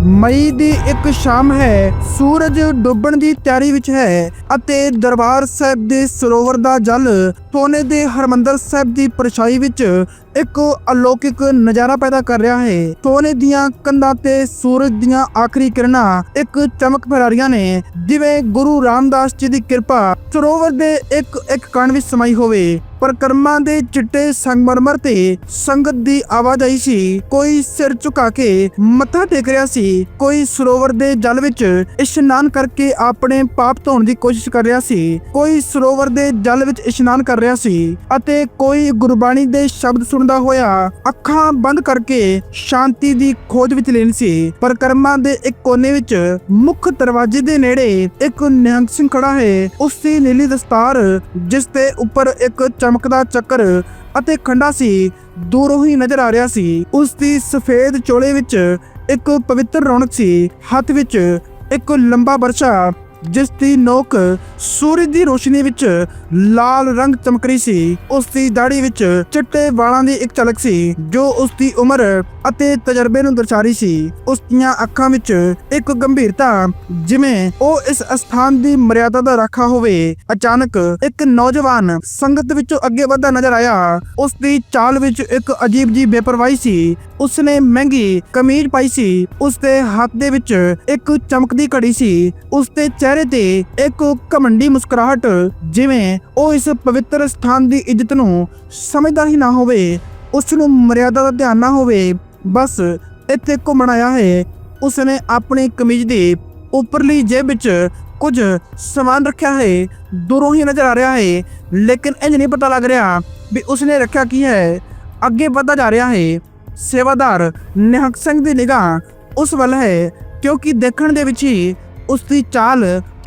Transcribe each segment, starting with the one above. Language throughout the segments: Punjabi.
ਮਈ ਦੀ ਇੱਕ ਸ਼ਾਮ ਹੈ, ਸੂਰਜ ਡੁੱਬਣ ਦੀ ਤਿਆਰੀ ਵਿੱਚ ਹੈ ਅਤੇ ਦਰਬਾਰ ਸਾਹਿਬ ਦੇ ਸਰੋਵਰ ਦਾ ਜਲ ਸੋਨੇ ਦੇ ਹਰਮੰਦਰ ਸਾਹਿਬ ਦੀ ਪਰਛਾਈ ਵਿੱਚ ਇੱਕ ਅਲੌਕਿਕ ਨਜ਼ਾਰਾ ਪੈਦਾ ਕਰ ਰਿਹਾ ਹੈ। ਸੋਨੇ ਦੀਆਂ ਕੰਧਾਂ ਤੇ ਸੂਰਜ ਦੀਆਂ ਆਖਰੀ ਕਿਰਨਾਂ ਇੱਕ ਚਮਕ ਫੈਲਾ ਨੇ। ਜਿਵੇਂ ਗੁਰੂ ਰਾਮਦਾਸ ਜੀ ਦੀ ਕਿਰਪਾ ਸਰੋਵਰ ਦੇ ਇੱਕ ਇੱਕ ਕਣ ਵਿੱਚ ਸਮਾਈ ਹੋਵੇ। ਪਰਕਰਮਾ ਦੇ ਚਿੱਟੇ ਸੰਗਮਰਮਰ ਤੇ ਸੰਗਤ ਦੀ ਆਵਾਜ਼ ਸੀ। ਕੋਈ ਸਿਰ ਝੁਕਾ ਕੇ ਮੱਥਾ ਟੇਕ ਰਿਹਾ ਸੀ। ਕੋਈ ਸਰੋਵਰ ਦੇ ਜਲ ਵਿੱਚ ਇਸ਼ਨਾਨ ਕਰਕੇ ਆਪਣੇ ਪਾਪ ਧੋਣ ਦੀ ਕੋਸ਼ਿਸ਼ ਕਰ ਰਿਹਾ ਸੀ। ਕੋਈ ਸਰੋਵਰ ਦੇ ਜਲ ਵਿੱਚ ਇਸ਼ਨਾਨ ਕਰ ਰਿਹਾ ਸੀ ਅਤੇ ਕੋਈ ਗੁਰਬਾਣੀ ਦੇ ਸ਼ਬਦ ਸੁਣਦਾ ਹੋਇਆ, ਅੱਖਾਂ ਬੰਦ ਕਰਕੇ ਸ਼ਾਂਤੀ ਦੀ ਖੋਜ ਵਿੱਚ ਲੀਨ ਸੀ। ਪਰਕਰਮਾ ਦੇ ਇੱਕ ਕੋਨੇ ਵਿੱਚ ਮੁੱਖ ਦਰਵਾਜ਼ੇ ਦੇ ਨੇੜੇ ਇੱਕ ਨਿਹੰਗ ਸਿੰਘ ਖੜਾ ਹੈ। ਉਸ ਦੀ ਨੀਲੀ ਦਸਤਾਰ, ਜਿਸ ਦੇ ਉੱਪਰ ਇੱਕ ਚਮਕਦਾ ਚੱਕਰ ਅਤੇ ਖੰਡਾ ਸੀ, ਦੂਰੋਂ ਹੀ ਨਜ਼ਰ ਆ ਰਿਹਾ ਸੀ। ਉਸ ਦੀ ਸਫੇਦ ਚੋਲੇ ਵਿੱਚ ਇੱਕ ਪਵਿੱਤਰ ਰੌਣਕ ਸੀ। ਹੱਥ ਵਿੱਚ ਇੱਕ ਲੰਬਾ ਬਰਛਾ ਜਿਸ ਦੀ ਨੋਕ ਸੂਰਜ ਦੀ ਰੋਸ਼ਨੀ ਵਿੱਚ ਲਾਲ ਰੰਗ ਚਮਕ ਰਹੀ ਸੀ, ਉਸ ਦੀ ਦਾੜੀ ਵਿੱਚ ਚਿੱਟੇ ਵਾਲਾਂ ਦੀ ਇੱਕ ਝਲਕ ਸੀ, ਜੋ ਉਸ ਦੀ ਉਮਰ ਅਤੇ ਤਜਰਬੇ ਨੂੰ ਦਰਸਾ ਰਹੀ ਸੀ। ਉਸ ਦੀਆਂ ਅੱਖਾਂ ਵਿੱਚ ਇੱਕ ਗੰਭੀਰਤਾ, ਜਿਵੇਂ ਉਹ ਇਸ ਅਸਥਾਨ ਦੀ ਮਰਿਆਦਾ ਦਾ ਰਾਖਾ ਹੋਵੇ, ਅਚਾਨਕ ਇੱਕ ਨੌਜਵਾਨ ਸੰਗਤ ਵਿੱਚੋਂ ਅੱਗੇ ਵਧਦਾ ਨਜ਼ਰ ਆਇਆ। ਉਸ ਦੀ ਚਾਲ ਵਿੱਚ ਇੱਕ ਅਜੀਬ ਜੀ ਬੇਪਰਵਾਹੀ ਸੀ। ਉਸਨੇ ਮਹਿੰਗੀ ਕਮੀਜ਼ ਪਾਈ ਸੀ। ਉਸ ਦੇ ਹੱਥ ਦੇ ਵਿੱਚ ਇੱਕ ਚਮਕਦੀ ਘੜੀ ਸੀ। ਉਸ ਦੇ ਚਿਹਰੇ ਤੇ ਇੱਕ ਘਮੰਡੀ ਮੁਸਕਰਾਹਟ, ਜਿਵੇਂ ਉਹ ਇਸ ਪਵਿੱਤਰ ਸਥਾਨ ਦੀ ਇੱਜ਼ਤ ਨੂੰ ਸਮਝਦਾ ਹੀ ਨਾ ਹੋਵੇ ਉਸ ਨੂੰ ਮਰਿਆਦਾ ਦਾ ਧਿਆਨ ਨਾ ਹੋਵੇ, ਬਸ ਇੱਥੇ ਘੁੰਮਣ ਆਇਆ ਹੈ। ਉਸਨੇ ਆਪਣੀ ਕਮੀਜ਼ ਦੀ ਉੱਪਰਲੀ ਜੇਬ ਵਿੱਚ ਕੁਝ ਸਮਾਨ ਰੱਖਿਆ ਹੈ, ਦੂਰੋਂ ਹੀ ਨਜ਼ਰ ਆ ਰਿਹਾ ਹੈ, ਲੇਕਿਨ ਇੰਜ ਨਹੀਂ ਪਤਾ ਲੱਗ ਰਿਹਾ ਵੀ ਉਸਨੇ ਰੱਖਿਆ ਕੀ ਹੈ। ਅੱਗੇ ਵਧਦਾ ਜਾ ਰਿਹਾ ਹੈ, ਸੇਵਾਦਾਰ ਨਿਹੰਗ ਸਿੰਘ ਦੀ ਨਿਗਾਹ ਉਸ ਵੱਲ ਹੈ, ਕਿਉਂਕਿ ਦੇਖਣ ਦੇ ਵਿੱਚ ਹੀ ਉਸ ਦੀ ਚਾਲ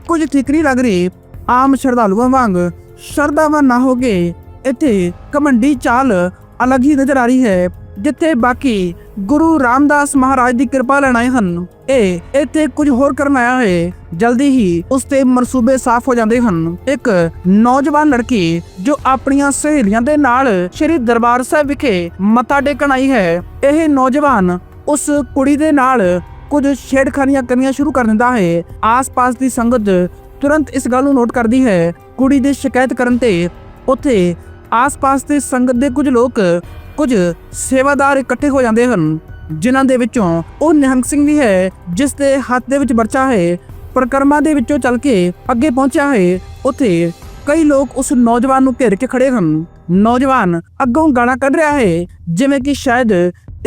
ਕੁਝ ਠੀਕ ਨਹੀਂ ਲੱਗ ਰਹੀ। ਆਮ ਸ਼ਰਧਾਲੂਆਂ ਵਾਂਗ ਸ਼ਰਧਾਵਾਨ ਨਾ ਹੋਗੇ ਇੱਥੇ ਕਮੰਡੀ ਚਾਲ ਅਲੱਗ ਹੀ ਨਜ਼ਰ ਆ ਰਹੀ ਹੈ, ਜਿੱਥੇ ਬਾਕੀ ਗੁਰੂ ਰਾਮਦਾਸ ਮਹਾਰਾਜ ਦੀ ਕਿਰਪਾ ਲੈਣ ਆਏ ਹਨ। ਇਹ ਇੱਥੇ ਕੁਝ ਹੋਰ ਕਰਨ ਆਇਆ ਹੈ, ਜਲਦੀ ਹੀ ਉਸ ਦੇ ਮਨਸੂਬੇ ਸਾਫ਼ ਹੋ ਜਾਂਦੇ ਹਨ। ਇੱਕ ਨੌਜਵਾਨ ਲੜਕੀ ਜੋ ਆਪਣੀਆਂ ਸਹੇਲੀਆਂ ਦੇ ਨਾਲ ਸ੍ਰੀ ਦਰਬਾਰ ਸਾਹਿਬ ਵਿਖੇ ਮੱਥਾ ਟੇਕਣ ਆਈ ਹੈ, ਇਹ ਨੌਜਵਾਨ ਉਸ ਕੁੜੀ ਦੇ ਨਾਲ ਕੁਝ ਛੇੜਖਾਨੀਆਂ ਕਰਨੀਆਂ ਸ਼ੁਰੂ ਕਰ ਦਿੰਦਾ ਹੈ। ਆਸ-ਪਾਸ ਦੀ ਸੰਗਤ ਤੁਰੰਤ ਇਸ ਗੱਲ ਨੂੰ ਨੋਟ ਕਰਦੀ ਹੈ। ਕੁੜੀ ਦੀ ਸ਼ਿਕਾਇਤ ਕਰਨ ਤੇ ਉੱਥੇ ਆਸ-ਪਾਸ ਦੇ ਸੰਗਤ ਦੇ ਕੁਝ ਲੋਕ ਕੁਝ ਸੇਵਾਦਾਰ ਇਕੱਠੇ ਹੋ ਜਾਂਦੇ ਹਨ, ਜਿਨ੍ਹਾਂ ਦੇ ਵਿੱਚੋਂ ਉਹ ਨਿਹੰਗ ਸਿੰਘ ਵੀ ਹੈ, ਜਿਸ ਦੇ ਹੱਥ ਦੇ ਵਿੱਚ ਬਰਛਾ ਹੈ, ਪ੍ਰਕਰਮਾ ਦੇ ਵਿੱਚੋਂ ਚੱਲ ਕੇ ਅੱਗੇ ਪਹੁੰਚਿਆ ਹੈ। ਉੱਥੇ ਕਈ ਲੋਕ ਉਸ ਨੌਜਵਾਨ ਨੂੰ ਘੇਰ ਕੇ ਖੜੇ ਹਨ। ਨੌਜਵਾਨ ਅੱਗੋਂ ਗਾਣਾ ਕੱਢ ਰਿਹਾ ਹੈ, ਜਿਵੇਂ ਕਿ ਸ਼ਾਇਦ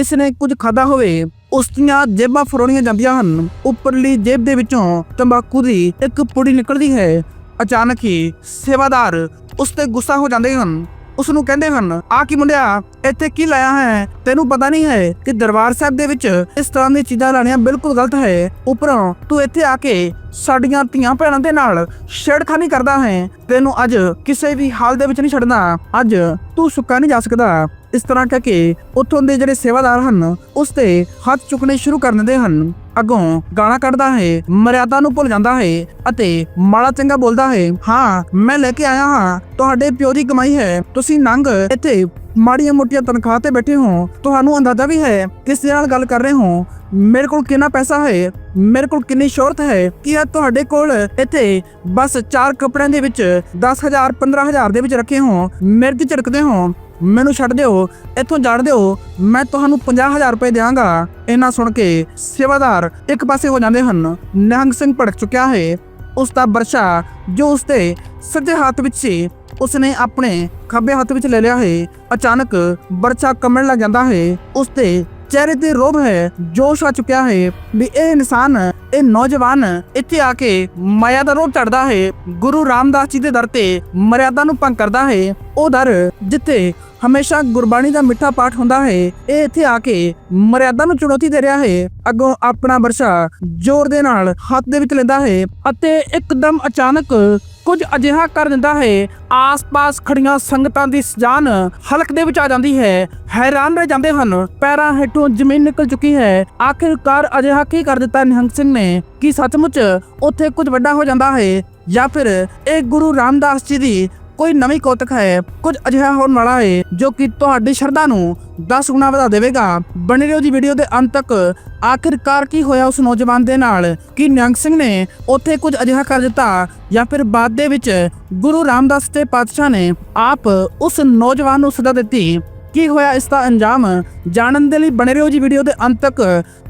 ਇਸ ਨੇ ਕੁਝ ਖਾਦਾ ਹੋਵੇ। ਉਸ ਦੀਆਂ ਜੇਬਾਂ ਫਰੋਣੀਆਂ ਜਾਂਦੀਆਂ ਹਨ। ਉੱਪਰਲੀ ਜੇਬ ਦੇ ਵਿੱਚੋਂ ਤੰਬਾਕੂ ਦੀ ਇੱਕ ਪੁੜੀ ਨਿਕਲਦੀ ਹੈ। ਅਚਾਨਕ ਹੀ ਸੇਵਾਦਾਰ ਉਸ ਤੇ ਗੁੱਸਾ ਹੋ ਜਾਂਦੇ ਹਨ। ਉਸ ਨੂੰ ਕਹਿੰਦੇ ਹਨ, ਆ ਕੀ ਮੁੰਡਿਆ, ਇੱਥੇ ਕੀ ਲਾਇਆ ਹੈ? ਤੈਨੂੰ ਪਤਾ ਨਹੀਂ ਹੈ ਕਿ ਦਰਬਾਰ ਸਾਹਿਬ ਦੇ ਵਿੱਚ ਇਸ ਤਰ੍ਹਾਂ ਦੀਆਂ ਚੀਜ਼ਾਂ ਲਾਣੀਆਂ ਬਿਲਕੁਲ ਗਲਤ ਹੈ। ਉੱਪਰੋਂ ਤੂੰ ਇੱਥੇ ਆ ਕੇ ਸਾਡੀਆਂ ਧੀਆਂ ਭੈਣਾਂ ਦੇ ਨਾਲ ਛੇੜਖਾਨੀ ਕਰਦਾ ਹੈ। ਤੈਨੂੰ ਅੱਜ ਕਿਸੇ ਵੀ ਹਾਲ ਦੇ ਵਿੱਚ ਨਹੀਂ ਛੱਡਣਾ। ਅੱਜ ਤੂੰ ਸੁੱਕਾ ਨਹੀਂ ਜਾ ਸਕਦਾ। ਇਸ ਤਰ੍ਹਾਂ ਕਹਿ ਕੇ ਉੱਥੋਂ ਦੇ ਜਿਹੜੇ ਸੇਵਾਦਾਰ ਹਨ, ਉਸ ਤੇ ਹੱਥ ਚੁੱਕਣੇ ਸ਼ੁਰੂ ਕਰ ਦਿੰਦੇ ਹਨ। ਅੱਗੋਂ ਗਾਣਾ ਕੱਢਦਾ ਹੈ, ਮਰਿਆਦਾ ਨੂੰ ਭੁੱਲ ਜਾਂਦਾ ਹੈ ਅਤੇ ਮਾੜਾ ਚੰਗਾ ਬੋਲਦਾ ਹੈ, ਹਾਂ, ਮੈਂ ਲੈ ਕੇ ਆਇਆ ਹਾਂ, ਤੁਹਾਡੇ ਪਿਓ ਦੀ ਕਮਾਈ ਹੈ, ਤੁਸੀਂ ਨੰਗ ਇੱਥੇ ਮਾੜੀਆਂ ਮੋਟੀਆਂ ਤਨਖਾਹ ਤੇ ਬੈਠੇ ਹੋ, ਤੁਹਾਨੂੰ ਅੰਦਾਜ਼ਾ ਵੀ ਹੈ ਕਿਸ ਨਾਲ ਗੱਲ ਕਰ ਰਹੇ ਹੋ? ਮੇਰੇ ਕੋਲ ਕਿੰਨਾ ਪੈਸਾ ਹੈ, ਮੇਰੇ ਕੋਲ ਕਿੰਨੀ ਸ਼ੋਹਰਤ ਹੈ, ਕੀ ਇਹ ਤੁਹਾਡੇ ਕੋਲ ਇੱਥੇ ਬਸ ਚਾਰ ਕੱਪੜਿਆਂ ਦੇ ਵਿੱਚ 10000 15000 ਦੇ ਵਿੱਚ ਰੱਖੇ ਹੋ ਮਿਰਗ ਤੇ ਝੜਕਦੇ ਹੋ? ਮੈਨੂੰ ਛੱਡ ਦਿਓ, ਇੱਥੋਂ ਜਾਣ ਦਿਓ, ਮੈਂ ਤੁਹਾਨੂੰ 50000 ਰੁਪਏ ਦੇਵਾਂਗਾ ਇਹਨਾਂ ਸੁਣ ਕੇ ਸੇਵਾਦਾਰ ਇੱਕ ਪਾਸੇ ਹੋ ਜਾਂਦੇ ਹਨ, ਨਿਹੰਗ ਸਿੰਘ ਭੜਕ ਚੁੱਕਿਆ ਹੈ। ਉਸ ਦਾ ਬਰਛਾ ਜੋ ਉਸ ਦੇ ਸੱਜੇ ਹੱਥ ਵਿੱਚ ਸੀ, ਉਸਨੇ ਆਪਣੇ ਖੱਬੇ ਹੱਥ ਵਿੱਚ ਲੈ ਲਿਆ ਹੈ। ਅਚਾਨਕ ਬਰਸ਼ਾ ਕੰਮਣ ਲੱਗ ਜਾਂਦਾ ਹੈ। ਉਸ 'ਤੇ ਚਿਹਰੇ ਤੇ ਰੋਬ ਹੈ ਜੋਸ਼ ਆ ਚੁੱਕਿਆ ਹੈ ਵੀ ਇਹ ਇਨਸਾਨ ਇਹ ਨੌਜਵਾਨ ਇੱਥੇ ਆ ਕੇ ਮਾਇਆ ਦਾ ਰੋਬ ਚੜਦਾ ਹੈ ਗੁਰੂ ਰਾਮਦਾਸ ਜੀ ਦੇ ਦਰ ਤੇ ਮਰਿਆਦਾ ਨੂੰ ਭੰਗ ਕਰਦਾ ਹੈ ਉਹ ਦਰ ਜਿੱਥੇ ਹਮੇਸ਼ਾ ਗੁਰਬਾਣੀ ਦਾ ਮਿੱਠਾ ਪਾਠ ਹੁੰਦਾ ਹੈ ਇਹ ਇੱਥੇ ਆ ਕੇ ਮਰਿਆਦਾ ਨੂੰ ਚੁਣੌਤੀ ਦੇ ਰਿਹਾ ਹੈ ਅੱਗੋਂ ਆਪਣਾ ਵਰਸ਼ਾ ਜ਼ੋਰ ਦੇ ਨਾਲ ਹੱਥ ਦੇ ਵਿੱਚ ਲੈਂਦਾ ਹੈ ਅਤੇ ਇੱਕਦਮ ਅਚਾਨਕ ਕੁਝ ਅਜਿਹਾ ਕਰ ਦਿੰਦਾ ਹੈ। ਆਸ-ਪਾਸ ਖੜੀਆਂ ਸੰਗਤਾਂ ਦੀ ਸਜਾਨ ਹਲਕ ਦੇ ਵਿੱਚ ਆ ਜਾਂਦੀ ਹੈ। ਹੈਰਾਨ ਰਹਿ ਜਾਂਦੇ ਹਨ। ਪੈਰਾਂ ਹੇਠੋਂ ਜ਼ਮੀਨ ਨਿਕਲ ਚੁੱਕੀ ਹੈ। ਆਖਿਰਕਾਰ ਅਜਿਹਾ ਕੀ ਕਰ ਦਿੱਤਾ ਨਿਹੰਗ ਸਿੰਘ ਨੇ? ਕਿ ਸੱਚਮੁੱਚ ਉੱਥੇ ਕੁਝ ਵੱਡਾ ਹੋ ਜਾਂਦਾ ਹੈ ਜਾਂ ਫਿਰ ਇਹ ਗੁਰੂ ਰਾਮਦਾਸ ਜੀ ਦੀ ਕੋਈ ਨਵੀਂ ਕੌਤਕ ਹੈ, ਕੁਝ ਅਜਿਹਾ ਹੋਣ ਵਾਲਾ ਹੈ, ਜੋ ਕਿ ਤੁਹਾਡੀ ਸ਼ਰਧਾ ਨੂੰ 10 ਗੁਣਾ ਵਧਾ ਦੇਵੇਗਾ। ਬਣੇ ਰਹੋ ਜੀ ਵੀਡੀਓ ਦੇ ਅੰਤ ਤੱਕ। ਆਖਿਰਕਾਰ ਕੀ ਹੋਇਆ ਉਸ ਨੌਜਵਾਨ ਦੇ ਨਾਲ? ਕਿ ਨਿਹੰਗ ਸਿੰਘ ਨੇ ਉੱਥੇ ਕੁਝ ਅਜਿਹਾ ਕਰ ਦਿੱਤਾ? ਜਾਂ ਫਿਰ ਬਾਅਦ ਦੇ ਵਿੱਚ ਗੁਰੂ ਰਾਮਦਾਸ ਤੇ ਪਾਤਸ਼ਾਹ ਨੇ ਆਪ ਉਸ ਨੌਜਵਾਨ ਨੂੰ ਸਦਾ ਦਿੱਤੀ? ਕੀ ਹੋਇਆ ਇਸ ਦਾ ਅੰਜਾਮ? ਜਾਣਨ ਦੇ ਲਈ ਬਣੇ ਰਹੋ ਜੀ ਵੀਡੀਓ ਦੇ ਅੰਤ ਤੱਕ।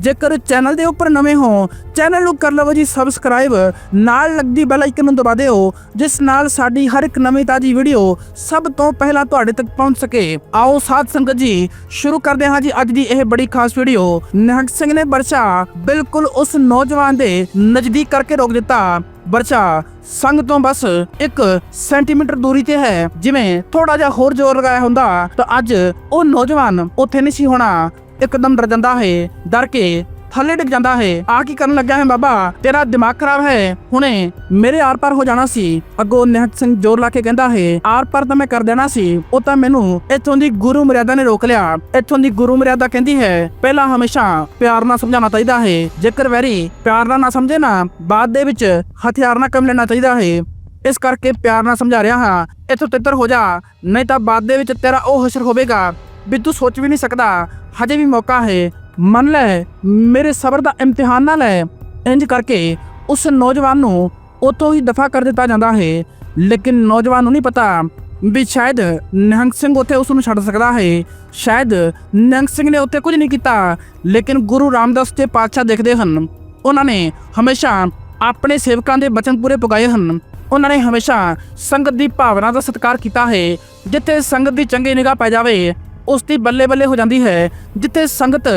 ਜੇਕਰ ਚੈਨਲ ਦੇ ਉੱਪਰ ਨਵੇਂ ਹੋ ਚੈਨਲ ਨੂੰ ਕਰ ਲਵੋ ਜੀ ਸਬਸਕ੍ਰਾਈਬ ਨਾਲ ਲੱਗਦੀ ਬੈਲ ਆਈਕਨ ਨੂੰ ਦਬਾ ਦਿਓ, ਜਿਸ ਨਾਲ ਸਾਡੀ ਹਰ ਇੱਕ ਨਵੀਂ ਤਾਜੀ ਵੀਡੀਓ ਸਭ ਤੋਂ ਪਹਿਲਾਂ ਤੁਹਾਡੇ ਤੱਕ ਪਹੁੰਚ ਸਕੇ। ਆਓ ਸਾਧ ਸੰਗਤ ਜੀ, ਸ਼ੁਰੂ ਕਰਦੇ ਹਾਂ ਜੀ ਅੱਜ ਦੀ ਇਹ ਬੜੀ ਖਾਸ ਵੀਡੀਓ ਨਿਹੰਗ ਸਿੰਘ ਨੇ ਬਰਸਾ ਬਿਲਕੁਲ ਉਸ ਨੌਜਵਾਨ ਦੇ ਨਜ਼ਦੀਕ ਕਰਕੇ ਰੋਕ ਦਿੱਤਾ। ਬਰਛਾ ਸੰਗ ਤੋਂ ਬਸ 1 ਸੈਂਟੀਮੀਟਰ ਦੂਰੀ ਤੇ ਹੈ। ਜਿਵੇਂ ਥੋੜਾ ਜਿਹਾ ਹੋਰ ਜ਼ੋਰ ਲਗਾਇਆ ਹੁੰਦਾ, ਤਾਂ ਅੱਜ ਉਹ ਨੌਜਵਾਨ ਉੱਥੇ ਨਹੀਂ ਸੀ ਹੋਣਾ। ਇੱਕਦਮ ਡਰ ਜਾਂਦਾ ਹੈ, ਡਰ ਕੇ ਥੱਲੇ ਡਿੱਗ ਜਾਂਦਾ ਹੈ। ਆ ਕੀ ਕਰਨ ਲੱਗਾ ਹੈ ਬਾਬਾ? ਤੇਰਾ ਦਿਮਾਗ ਖਰਾਬ ਹੈ। ਹੁਣੇ ਮੇਰੇ ਆਰ ਪਾਰ ਹੋ ਜਾਣਾ ਸੀ। ਅੱਗੋਂ ਨਿਹੰਗ ਸਿੰਘ ਜ਼ੋਰ ਲਾ ਕੇ ਕਹਿੰਦਾ ਹੈ, ਆਰ ਪਾਰ ਤਾਂ ਮੈਂ ਕਰ ਦੇਣਾ ਸੀ। ਉਹ ਤਾਂ ਮੈਨੂੰ ਇੱਥੋਂ ਦੀ ਗੁਰੂ ਮਰਿਆਦਾ ਨੇ ਰੋਕ ਲਿਆ। ਇੱਥੋਂ ਦੀ ਗੁਰੂ ਮਰਿਆਦਾ ਕਹਿੰਦੀ ਹੈ, ਪਹਿਲਾਂ ਹਮੇਸ਼ਾ ਪਿਆਰ ਨਾਲ ਸਮਝਾਉਣਾ ਚਾਹੀਦਾ ਹੈ। ਜੇਕਰ ਵੈਰੀ ਪਿਆਰ ਨਾਲ ਨਾ ਸਮਝੇ ਨਾ, ਬਾਅਦ ਦੇ ਵਿੱਚ ਹਥਿਆਰ ਨਾਲ ਕੰਮ ਲੈਣਾ ਚਾਹੀਦਾ ਹੈ। ਇਸ ਕਰਕੇ ਪਿਆਰ ਨਾਲ ਸਮਝਾ ਰਿਹਾ ਹਾਂ। ਇੱਥੋਂ ਤਿੱਤਰ ਹੋ ਜਾ। ਨਹੀਂ ਤਾਂ ਬਾਅਦ ਦੇ ਵਿੱਚ ਤੇਰਾ ਉਹ ਹਸ਼ਰ ਹੋਵੇਗਾ। ਵੀ ਤੂੰ ਸੋਚ ਵੀ ਨਹੀਂ ਸਕਦਾ। ਹਜੇ ਵੀ ਮੌਕਾ ਹੈ। ਮੰਨ ਲੈ, ਮੇਰੇ ਸਬਰ ਦਾ ਇਮਤਿਹਾਨ ਨਾ ਲੈ। ਇੰਜ ਕਰਕੇ ਉਸ ਨੌਜਵਾਨ ਨੂੰ ਉਤੋਂ ਹੀ ਦਫਾ ਕਰ ਦਿੱਤਾ ਜਾਂਦਾ ਹੈ। ਲੇਕਿਨ ਨੌਜਵਾਨ ਨੂੰ ਨਹੀਂ ਪਤਾ ਵੀ ਸ਼ਾਇਦ ਨਿਹੰਗ ਸਿੰਘ ਉੱਥੇ ਉਸ ਨੂੰ ਛੱਡ ਸਕਦਾ ਹੈ। ਸ਼ਾਇਦ ਨਿਹੰਗ ਸਿੰਘ ਨੇ ਉੱਥੇ ਕੁਝ ਨਹੀਂ ਕੀਤਾ, ਲੇਕਿਨ ਗੁਰੂ ਰਾਮਦਾਸ ਤੇ ਪਾਤਸ਼ਾਹ ਦੇਖਦੇ ਹਨ। ਉਹਨਾਂ ਨੇ ਹਮੇਸ਼ਾ ਆਪਣੇ ਸੇਵਕਾਂ ਦੇ ਬਚਨ ਪੂਰੇ ਪੁਗਾਏ ਹਨ। ਉਹਨਾਂ ਨੇ ਹਮੇਸ਼ਾ ਸੰਗਤ ਦੀ ਭਾਵਨਾ ਦਾ ਸਤਿਕਾਰ ਕੀਤਾ ਹੈ। ਜਿੱਥੇ ਸੰਗਤ ਦੀ ਚੰਗੀ ਨਿਗਾਹ ਪੈ ਜਾਵੇ ਉਸ ਦੀ ਬੱਲੇ ਬੱਲੇ ਹੋ ਜਾਂਦੀ ਹੈ, ਜਿੱਥੇ ਸੰਗਤ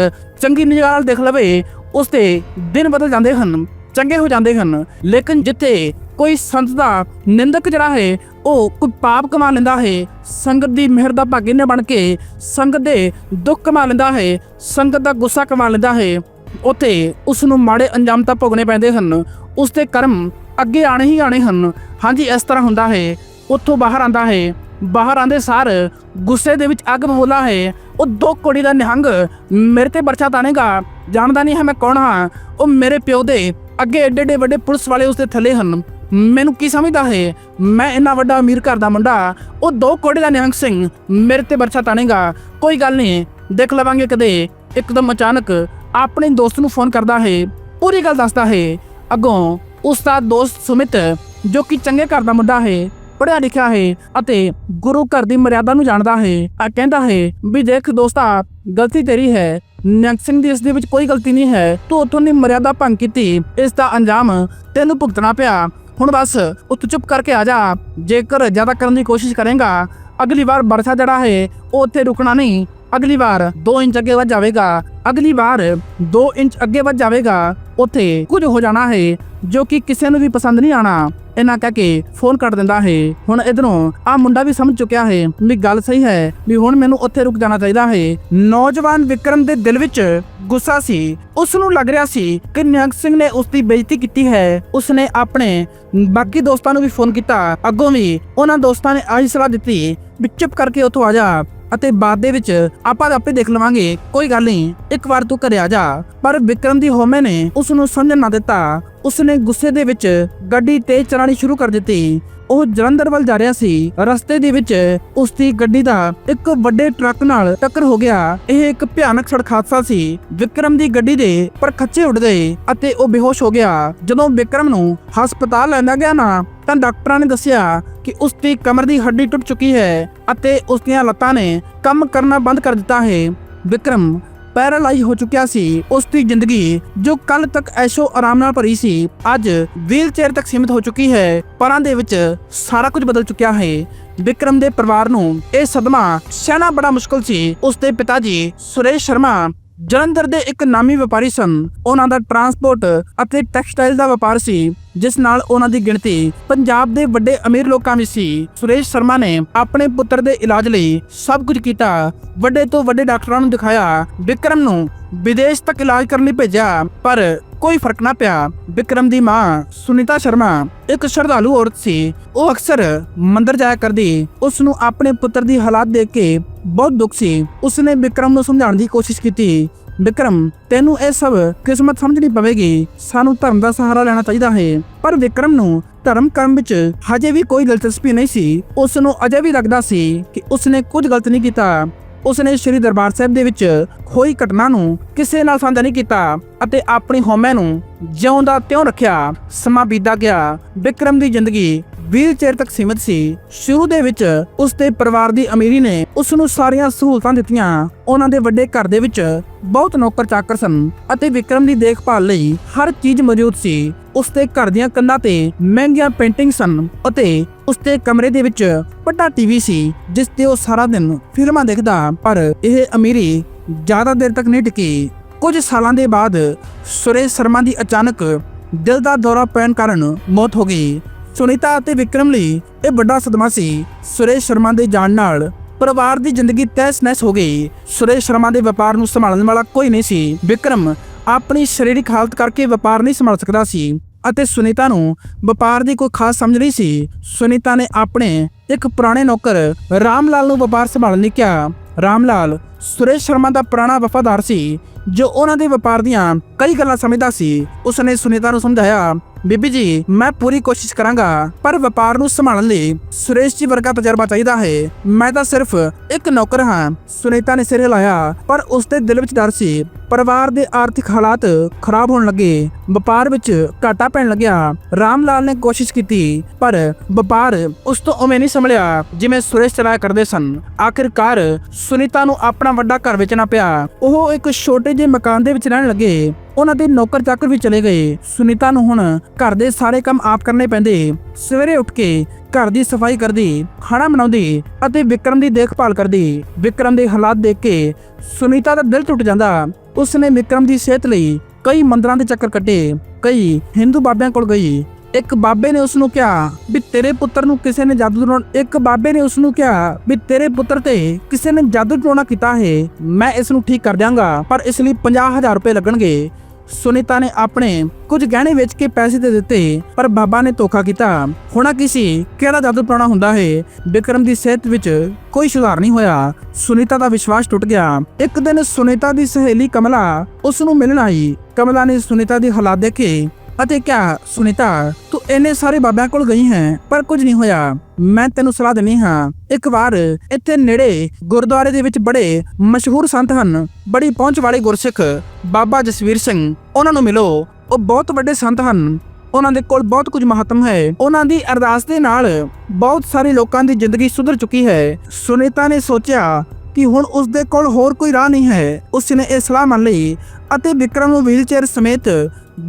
ਚੰਗੀ ਨਿਗਾਹ ਨਾਲ ਦੇਖ ਲਵੇ, ਉਸ ਦੇ ਦਿਨ ਬਦਲ ਜਾਂਦੇ ਹਨ, ਚੰਗੇ ਹੋ ਜਾਂਦੇ ਹਨ। ਲੇਕਿਨ ਜਿੱਥੇ ਕੋਈ ਸੰਤ ਦਾ ਨਿੰਦਕ ਜਿਹੜਾ ਹੈ, ਉਹ ਕੋਈ ਪਾਪ ਕਮਾ ਲੈਂਦਾ ਹੈ, ਸੰਗਤ ਦੀ ਮਿਹਰ ਦਾ ਭਾਗੀ ਨੇ ਬਣ ਕੇ ਸੰਗਤ ਦੇ ਦੁੱਖ ਕਮਾ ਲੈਂਦਾ ਹੈ, ਸੰਗਤ ਦਾ ਗੁੱਸਾ ਕਮਾ ਲੈਂਦਾ ਹੈ, ਉਥੇ ਉਸ ਨੂੰ ਮਾੜੇ ਅੰਜਾਮ ਤਾਂ ਭੋਗਣੇ ਪੈਂਦੇ ਹਨ, ਉਸ ਦੇ ਕਰਮ ਅੱਗੇ ਆਣੇ ਹੀ ਆਣੇ ਹਨ। ਹਾਂਜੀ, ਇਸ ਤਰ੍ਹਾਂ ਹੁੰਦਾ ਹੈ, ਉੱਥੋਂ ਬਾਹਰ ਆਂਦਾ ਹੈ। ਬਾਹਰ ਆਂਦੇ ਸਾਰ ਗੁੱਸੇ ਦੇ ਵਿੱਚ ਅੱਗ ਬੋਲਾ ਹੈ। ਉਹ ਦੋ ਕੋੜੀ ਦਾ ਨਿਹੰਗ ਮੇਰੇ ਤੇ ਬਰਛਾ ਤਾਣੇਗਾ। ਜਾਣਦਾ ਨਹੀਂ ਹੈ ਮੈਂ ਕੌਣ ਹਾਂ। ਉਹ ਮੇਰੇ ਪਿਓ ਦੇ ਅੱਗੇ ਏਡੇ ਏਡੇ ਵੱਡੇ ਪੁਲਿਸ ਵਾਲੇ ਉਸਦੇ ਥੱਲੇ ਹਨ। ਮੈਨੂੰ ਕੀ ਸਮਝਦਾ ਹੈ? ਮੈਂ ਇੰਨਾ ਵੱਡਾ ਅਮੀਰ ਘਰ ਦਾ ਮੁੰਡਾ। ਉਹ ਦੋ ਕੋੜੇ ਦਾ ਨਿਹੰਗ ਸਿੰਘ ਮੇਰੇ ਤੇ ਬਰਛਾ ਤਾਣੇਗਾ। ਕੋਈ ਗੱਲ ਨਹੀਂ, ਦੇਖ ਲਵਾਂਗੇ ਕਦੇ। ਇੱਕਦਮ ਅਚਾਨਕ ਆਪਣੇ ਦੋਸਤ ਨੂੰ ਫੋਨ ਕਰਦਾ ਹੈ। ਪੂਰੀ ਗੱਲ ਦੱਸਦਾ ਹੈ। ਅੱਗੋਂ ਉਸ ਦਾ ਦੋਸਤ ਸੁਮਿਤ, ਜੋ ਕਿ ਚੰਗੇ ਘਰ ਦਾ ਮੁੰਡਾ ਹੈ ਪੜਿਆ ਲਿਖਿਆ ਹੈ ਅਤੇ ਗੁਰੂ ਘਰ ਦੀ ਮਰਿਆਦਾ ਨੂੰ ਜਾਣਦਾ ਹੈ। ਆ ਕਹਿੰਦਾ ਹੈ, ਵੀ ਦੇਖ ਦੋਸਤਾ, ਗਲਤੀ ਤੇਰੀ ਹੈ। ਨਿਹੰਗ ਸਿੰਘ ਦੀ ਇਸ ਦੇ ਵਿੱਚ ਕੋਈ ਗਲਤੀ ਨਹੀਂ ਹੈ। ਤੂੰ ਉਥੋਂ ਦੀ ਮਰਿਆਦਾ ਭੰਗ ਕੀਤੀ। ਇਸ ਦਾ ਅੰਜਾਮ ਤੈਨੂੰ ਭੁਗਤਣਾ ਪਿਆ। ਹੁਣ ਬਸ ਉੱਤ ਚੁੱਪ ਕਰਕੇ ਆ ਜਾ। ਜੇਕਰ ਜ਼ਿਆਦਾ ਕਰਨ ਦੀ ਕੋਸ਼ਿਸ਼ ਕਰੇਗਾ, ਅਗਲੀ ਵਾਰ ਬਰਸਾ ਜਿਹੜਾ ਹੈ, ਉਹ ਉੱਥੇ ਰੁਕਣਾ ਨਹੀਂ। ਅਗਲੀ ਵਾਰ 2 ਇੰਚ ਅੱਗੇ ਵੱਧ ਜਾਵੇਗਾ। ਅਗਲੀ ਵਾਰ 2 ਇੰਚ ਅੱਗੇ ਵੱਧ ਜਾਵੇਗਾ। ਉੱਥੇ ਕੁਝ ਹੋ ਜਾਣਾ ਹੈ। ਜੋ ਕਿ ਕਿਸੇ ਨੂੰ ਵੀ ਪਸੰਦ ਨਹੀਂ ਆਣਾ ਇਹਨਾਂ ਕਹਿ ਕੇ ਫੋਨ ਕੱਟ ਦਿੰਦਾ ਹੈ। ਹੁਣ ਇਧਰੋਂ ਆ ਮੁੰਡਾ ਵੀ ਸਮਝ ਚੁੱਕਿਆ ਹੈ ਵੀ ਗੱਲ ਸਹੀ ਹੈ ਵੀ ਹੁਣ ਮੈਨੂੰ ਉੱਥੇ ਰੁਕ ਜਾਣਾ ਚਾਹੀਦਾ ਹੈ। ਨੌਜਵਾਨ ਵਿਕਰਮ ਦੇ ਦਿਲ ਵਿੱਚ ਗੁੱਸਾ ਸੀ। ਉਸ ਨੂੰ ਲੱਗ ਰਿਹਾ ਸੀ ਕਿ ਨਿਹੰਗ ਸਿੰਘ ਨੇ ਉਸ ਦੀ ਬੇਇੱਜ਼ਤੀ ਕੀਤੀ ਹੈ। ਉਸ ਨੇ ਆਪਣੇ ਬਾਕੀ ਦੋਸਤਾਂ ਨੂੰ ਵੀ ਫੋਨ ਕੀਤਾ। ਅੱਗੋਂ ਵੀ ਉਹਨਾਂ ਦੋਸਤਾਂ ਨੇ ਆਹੀ ਸਲਾਹ ਦਿੱਤੀ ਵੀ ਚੁੱਪ ਕਰਕੇ ਉੱਥੋਂ ਆ ਜਾ। ਅਤੇ ਬਾਅਦ ਦੇ ਵਿੱਚ ਆਪਾਂ ਆਪੇ ਦੇਖ ਲਵਾਂਗੇ, ਕੋਈ ਗੱਲ ਨਹੀਂ, ਇੱਕ ਵਾਰ ਤੂੰ ਘਰੇ ਆ ਜਾ। ਪਰ ਵਿਕਰਮ ਦੀ ਹੋਮੇ ਨੇ ਉਸ ਨੂੰ ਸਮਝਣ ਨਾ ਦਿੱਤਾ। ਉਸਨੇ ਗੁੱਸੇ ਦੇ ਵਿੱਚ ਗੱਡੀ ਤੇਜ਼ ਚਲਾਣੀ ਸ਼ੁਰੂ ਕਰ ਦਿੱਤੀ। ਉਹ ਜਲੰਧਰ ਵੱਲ ਜਾ ਰਿਹਾ ਸੀ। ਰਸਤੇ ਦੇ ਵਿੱਚ ਉਸ ਦੀ ਗੱਡੀ ਦਾ ਇੱਕ ਵੱਡੇ ਟਰੱਕ ਨਾਲ ਟੱਕਰ ਹੋ ਗਿਆ। ਇਹ ਇੱਕ ਭਿਆਨਕ ਸੜਕ ਹਾਦਸਾ ਸੀ। ਵਿਕਰਮ ਦੀ ਗੱਡੀ ਦੇ ਪਰ ਖੱਚੇ ਉੱਡ ਗਏ ਅਤੇ ਉਹ ਬੇਹੋਸ਼ ਹੋ ਗਿਆ। ਜਦੋਂ ਵਿਕਰਮ ਨੂੰ ਹਸਪਤਾਲ ਲੈਂਦਾ ਗਿਆ ਨਾ, ਤਾਂ ਡਾਕਟਰਾਂ ਨੇ ਦੱਸਿਆ ਕਿ ਉਸ ਦੀ ਕਮਰ ਦੀ ਹੱਡੀ ਟੁੱਟ ਚੁੱਕੀ ਹੈ ਅਤੇ ਉਸ ਦੀਆਂ ਲੱਤਾਂ ਨੇ ਕੰਮ ਕਰਨਾ ਬੰਦ ਕਰ ਦਿੱਤਾ ਹੈ। ਵਿਕਰਮ ਪੈਰਾਲਾਈਜ਼ ਹੋ ਚੁੱਕਿਆ ਸੀ ਉਸ ਦੀ ਜ਼ਿੰਦਗੀ, ਜੋ ਕੱਲ ਤੱਕ ਐਸ਼ੋ ਆਰਾਮ ਨਾਲ ਭਰੀ ਸੀ, ਅੱਜ ਵੀਲ ਚੇਅਰ ਤੱਕ ਸੀਮਿਤ ਹੋ ਚੁੱਕੀ ਹੈ। ਪਰਾਂ ਦੇ ਵਿੱਚ ਸਾਰਾ ਕੁਝ ਬਦਲ ਚੁੱਕਿਆ ਹੈ। ਵਿਕਰਮ ਦੇ ਪਰਿਵਾਰ ਨੂੰ ਇਹ ਸਦਮਾ ਸਹਿਣਾ ਬੜਾ ਮੁਸ਼ਕਲ ਸੀ। ਉਸ ਦੇ ਪਿਤਾ ਜੀ ਸੁਰੇਸ਼ ਸ਼ਰਮਾ ਜਲੰਧਰ ਦੇ ਇੱਕ ਨਾਮੀ ਵਪਾਰੀ ਸਨ। ਉਹਨਾਂ ਦਾ ਟਰਾਂਸਪੋਰਟ ਅਤੇ ਟੈਕਸਟਾਈਲ ਦਾ ਵਪਾਰ ਸੀ, ਜਿਸ ਨਾਲ ਉਹਨਾਂ ਦੀ ਗਿਣਤੀ ਪੰਜਾਬ ਦੇ ਵੱਡੇ ਅਮੀਰ ਲੋਕਾਂ ਵਿੱਚ ਸੀ। ਸੁਰੇਸ਼ ਸ਼ਰਮਾ ਨੇ ਆਪਣੇ ਪੁੱਤਰ ਦੇ ਇਲਾਜ ਲਈ ਸਭ ਕੁਝ ਕੀਤਾ। ਵੱਡੇ ਤੋਂ ਵੱਡੇ ਡਾਕਟਰਾਂ ਨੂੰ ਦਿਖਾਇਆ। ਵਿਕਰਮ ਨੂੰ ਵਿਦੇਸ਼ ਤੱਕ ਇਲਾਜ ਕਰਨ ਲਈ ਭੇਜਿਆ, ਪਰ ਕੋਈ ਫ਼ਰਕ ਨਾ ਪਿਆ। ਵਿਕਰਮ ਦੀ ਮਾਂ ਸੁਨੀਤਾ ਸ਼ਰਮਾ ਇੱਕ ਸ਼ਰਧਾਲੂ ਔਰਤ ਸੀ। ਉਹ ਅਕਸਰ ਮੰਦਰ ਜਾਇਆ ਕਰਦੀ। ਉਸ ਨੂੰ ਆਪਣੇ ਪੁੱਤਰ ਦੀ ਹਾਲਾਤ ਦੇਖ ਕੇ ਬਹੁਤ ਦੁੱਖ ਸੀ। ਉਸਨੇ ਵਿਕਰਮ ਨੂੰ ਸਮਝਾਉਣ ਦੀ ਕੋਸ਼ਿਸ਼ ਕੀਤੀ। ਵਿਕਰਮ ਤੈਨੂੰ ਇਹ ਸਭ ਕਿਸਮਤ ਸਮਝਣੀ ਪਵੇਗੀ। ਸਾਨੂੰ ਧਰਮ ਦਾ ਸਹਾਰਾ ਲੈਣਾ ਚਾਹੀਦਾ ਹੈ। ਪਰ ਵਿਕਰਮ ਨੂੰ ਧਰਮ ਕੰਮ ਵਿੱਚ ਹਜੇ ਵੀ ਕੋਈ ਦਿਲਚਸਪੀ ਨਹੀਂ ਸੀ। ਉਸ ਨੂੰ ਅਜੇ ਵੀ ਲੱਗਦਾ ਸੀ ਕਿ ਉਸਨੇ ਕੁਝ ਗਲਤ ਨਹੀਂ ਕੀਤਾ। ਉਸਨੇ ਸ੍ਰੀ ਦਰਬਾਰ ਸਾਹਿਬ ਦੇ ਵਿੱਚ ਹੋਈ ਘਟਨਾ ਨੂੰ ਕਿਸੇ ਨਾਲ ਸਾਂਝਾ ਨਹੀਂ ਕੀਤਾ। ਅਤੇ ਆਪਣੀ ਹੋਮੈ ਨੂੰ ਜਿਉਂਦਾ ਤਿਉਂ ਰੱਖਿਆ, ਸਮਾਂ ਬੀਤਾ ਗਿਆ। ਵਿਕਰਮ ਦੀ ਜ਼ਿੰਦਗੀ ਵੀਲ ਚੇਅਰ ਤੱਕ ਸੀਮਿਤ ਸੀ। ਸ਼ੁਰੂ ਦੇ ਵਿੱਚ ਉਸ ਦੇ ਪਰਿਵਾਰ ਦੀ ਅਮੀਰੀ ਨੇ ਉਸ ਨੂੰ ਸਾਰੀਆਂ ਸਹੂਲਤਾਂ ਦਿੱਤੀਆਂ। ਉਹਨਾਂ ਦੇ ਵੱਡੇ ਘਰ ਦੇ ਵਿੱਚ ਬਹੁਤ ਨੌਕਰ ਚਾਕਰ ਸਨ ਅਤੇ ਵਿਕਰਮ ਦੀ ਦੇਖਭਾਲ ਲਈ ਹਰ ਚੀਜ਼ ਮੌਜੂਦ ਸੀ। ਉਸ ਦੇ ਘਰ ਦੀਆਂ ਕੰਧਾਂ ਤੇ ਮਹਿੰਗੀਆਂ ਪੇਂਟਿੰਗ ਸਨ ਅਤੇ ਉਸ ਦੇ ਕਮਰੇ ਦੇ ਵਿੱਚ ਵੱਡਾ ਟੀਵੀ ਸੀ, ਜਿਸ ਤੇ ਉਹ ਸਾਰਾ ਦਿਨ ਫਿਲਮਾਂ ਦੇਖਦਾ। ਪਰ ਇਹ ਅਮੀਰੀ ਜ਼ਿਆਦਾ ਦੇਰ ਤੱਕ ਨਹੀਂ ਟਿਕੀ। ਕੁਝ ਸਾਲਾਂ ਦੇ ਬਾਅਦ ਸੁਰੇਸ਼ ਸ਼ਰਮਾ ਦੀ ਅਚਾਨਕ ਦਿਲ ਦਾ ਦੌਰਾ ਪੈਣ ਕਾਰਨ ਮੌਤ ਹੋ ਗਈ। ਸੁਨੀਤਾ ਅਤੇ ਵਿਕਰਮ ਲਈ ਇਹ ਵੱਡਾ ਸਦਮਾ ਸੀ। ਸੁਰੇਸ਼ ਸ਼ਰਮਾ ਦੇ ਜਾਣ ਨਾਲ ਪਰਿਵਾਰ ਦੀ ਜ਼ਿੰਦਗੀ ਤਹਿਸ-ਨਹਿਸ ਹੋ ਗਈ। ਸੁਰੇਸ਼ ਸ਼ਰਮਾ ਦੇ ਵਪਾਰ ਨੂੰ ਸੰਭਾਲਣ ਵਾਲਾ ਕੋਈ ਨਹੀਂ ਸੀ। ਵਿਕਰਮ ਆਪਣੀ ਸਰੀਰਕ ਹਾਲਤ ਕਰਕੇ ਵਪਾਰ ਨਹੀਂ ਸੰਭਾਲ ਸਕਦਾ ਸੀ ਅਤੇ ਸੁਨੀਤਾ ਨੂੰ ਵਪਾਰ ਦੀ ਕੋਈ ਖਾਸ ਸਮਝ ਨਹੀਂ ਸੀ। ਸੁਨੀਤਾ ਨੇ ਆਪਣੇ ਇੱਕ ਪੁਰਾਣੇ ਨੌਕਰ ਰਾਮ ਲਾਲ ਨੂੰ ਵਪਾਰ ਸੰਭਾਲਣ ਲਈ ਕਿਹਾ। ਰਾਮ ਲਾਲ, ਸੁਰੇਸ਼ ਸ਼ਰਮਾ ਦਾ ਪੁਰਾਣਾ ਵਫਾਦਾਰ ਸੀ, ਜੋ ਉਹਨਾਂ ਦੇ ਵਪਾਰ ਦੀਆਂ ਕਈ ਗੱਲਾਂ ਸਮਝਦਾ ਸੀ। ਉਸਨੇ ਸੁਨੀਤਾ ਨੂੰ ਸਮਝਾਇਆ ਬੀਬੀ ਜੀ, ਮੈਂ ਪੂਰੀ ਕੋਸ਼ਿਸ਼ ਕਰਾਂਗਾ, ਪਰ ਵਪਾਰ ਨੂੰ ਸੰਭਾਲਣ ਲਈ ਸੁਰੇਸ਼ ਜੀ ਵਰਗਾ ਤਜਰਬਾ ਚਾਹੀਦਾ ਹੈ। ਮੈਂ ਤਾਂ ਸਿਰਫ ਇੱਕ ਨੌਕਰ ਹਾਂ, ਸੁਨੀਤਾ ਨੇ ਸਿਰ ਹਿਲਾਇਆ, ਪਰ ਉਸ ਦੇ ਦਿਲ ਵਿੱਚ ਡਰ ਸੀ। ਪਰਿਵਾਰ ਦੇ ਆਰਥਿਕ ਹਾਲਾਤ ਖਰਾਬ ਹੋਣ ਲੱਗੇ, ਵਪਾਰ ਵਿੱਚ ਘਾਟਾ ਪੈਣ ਲੱਗਿਆ। ਰਾਮ ਲਾਲ ਨੇ ਕੋਸ਼ਿਸ਼ ਕੀਤੀ, ਪਰ ਵਪਾਰ ਉਸ ਤੋਂ ਉਵੇਂ ਨਹੀਂ ਸੰਭਲਿਆ, ਜਿਵੇਂ ਸੁਰੇਸ਼ ਚਲਾਇਆ ਕਰਦੇ ਸਨ। ਆਖਿਰਕਾਰ ਸੁਨੀਤਾ ਨੂੰ ਆਪਣਾ ਵੱਡਾ ਘਰ ਵੇਚਣਾ ਪਿਆ। ਉਹ ਇੱਕ ਛੋਟੇ ਜਿਹੇ ਮਕਾਨ ਦੇ ਵਿੱਚ ਰਹਿਣ ਲੱਗੇ। ਉਹਨਾਂ ਦੇ ਨੌਕਰ ਚਾਕਰ ਵੀ ਚਲੇ ਗਏ। ਸੁਨੀਤਾ ਨੂੰ ਹੁਣ ਘਰ ਦੇ ਸਾਰੇ ਕੰਮ ਆਪ ਕਰਨੇ ਪੈਂਦੇ। ਸਵੇਰੇ ਉੱਠ ਕੇ ਘਰ ਦੀ ਸਫ਼ਾਈ ਕਰਦੀ, ਖਾਣਾ ਬਣਾਉਂਦੀ ਅਤੇ ਵਿਕਰਮ ਦੀ ਦੇਖਭਾਲ ਕਰਦੀ। ਵਿਕਰਮ ਦੇ ਹਾਲਾਤ ਦੇਖ ਕੇ ਸੁਨੀਤਾ ਦਾ ਦਿਲ ਟੁੱਟ ਜਾਂਦਾ। ਉਸਨੇ ਵਿਕਰਮ ਦੀ ਸਿਹਤ ਲਈ ਕਈ ਮੰਦਰਾਂ ਦੇ ਚੱਕਰ ਕੱਟੇ, ਕਈ ਹਿੰਦੂ ਬਾਬਿਆਂ ਕੋਲ ਗਈ। ਇੱਕ ਬਾਬੇ ਨੇ ਉਸ ਨੂੰ ਕਿਹਾ ਵੀ ਤੇਰੇ ਪੁੱਤਰ ਨੂੰ ਕਿਸੇ ਨੇ ਜਾਦੂ ਟੋਣਾ ਇੱਕ ਬਾਬੇ ਨੇ ਉਸ ਨੂੰ ਕਿਹਾ ਵੀ ਤੇਰੇ ਪੁੱਤਰ ਤੇ ਕਿਸੇ ਨੇ ਜਾਦੂ ਟੋਣਾ ਕੀਤਾ ਹੈ। ਮੈਂ ਇਸ ਨੂੰ ਠੀਕ ਕਰ ਦਿਆਂਗਾ, ਪਰ ਇਸ ਲਈ 50000 ਰੁਪਏ ਲੱਗਣਗੇ। ਸੁਨੀਤਾ ਨੇ ਆਪਣੇ ਕੁਝ ਗਹਿਣੇ ਵੇਚ ਕੇ ਪੈਸੇ ਦੇ ਦਿੱਤੇ, ਪਰ ਬਾਬਾ ਨੇ ਧੋਖਾ ਕੀਤਾ। ਹੋਣਾ ਕਿਸੇ ਕਿਹੜਾ ਜਾਦੂ ਪੁਰਾਣਾ ਹੁੰਦਾ ਹੈ? ਵਿਕਰਮ ਦੀ ਸਿਹਤ ਵਿੱਚ ਕੋਈ ਸੁਧਾਰ ਨਹੀਂ ਹੋਇਆ। ਸੁਨੀਤਾ ਦਾ ਵਿਸ਼ਵਾਸ ਟੁੱਟ ਗਿਆ। ਇੱਕ ਦਿਨ ਸੁਨੀਤਾ ਦੀ ਸਹੇਲੀ ਕਮਲਾ ਉਸ ਨੂੰ ਮਿਲਣ ਆਈ। ਕਮਲਾ ਨੇ ਸੁਨੀਤਾ ਦੀ ਹਾਲਾਤ ਦੇਖੇ। ਅਤੇ ਕਿਹਾ ਸੁਨੀਤਾ, ਤੂੰ ਇੰਨੇ ਸਾਰੇ ਬਾਬਿਆਂ ਕੋਲ ਗਈ ਹੈ, ਪਰ ਕੁਝ ਨਹੀਂ ਹੋਇਆ। ਮੈਂ ਤੈਨੂੰ ਸਲਾਹ ਦਿੰਨੀ ਹਾਂ, ਇੱਕ ਵਾਰ ਇੱਥੇ ਨੇੜੇ ਗੁਰਦੁਆਰੇ ਦੇ ਵਿੱਚ ਬੜੇ ਮਸ਼ਹੂਰ ਸੰਤ ਹਨ, ਬੜੀ ਪਹੁੰਚ ਵਾਲੇ ਗੁਰਸਿੱਖ ਬਾਬਾ ਜਸਵੀਰ ਸਿੰਘ, ਉਹਨਾਂ ਨੂੰ ਮਿਲੋ। ਉਹ ਬਹੁਤ ਵੱਡੇ ਸੰਤ ਹਨ, ਉਹਨਾਂ ਦੇ ਕੋਲ ਬਹੁਤ ਕੁਝ ਮਹੱਤਮ ਹੈ। ਉਹਨਾਂ ਦੀ ਅਰਦਾਸ ਦੇ ਨਾਲ ਬਹੁਤ ਸਾਰੇ ਲੋਕਾਂ ਦੀ ਜ਼ਿੰਦਗੀ ਸੁਧਰ ਚੁੱਕੀ ਹੈ। ਸੁਨੀਤਾ ਨੇ ਸੋਚਿਆ ਕਿ ਹੁਣ ਉਸ ਦੇ ਕੋਲ ਹੋਰ ਕੋਈ ਰਾਹ ਨਹੀਂ ਹੈ। ਉਸ ਨੇ ਇਹ ਸਲਾਹ ਮੰਨ ਲਈ ਅਤੇ ਵਿਕਰਮ ਨੂੰ ਵੀਲਚੇਅਰ ਸਮੇਤ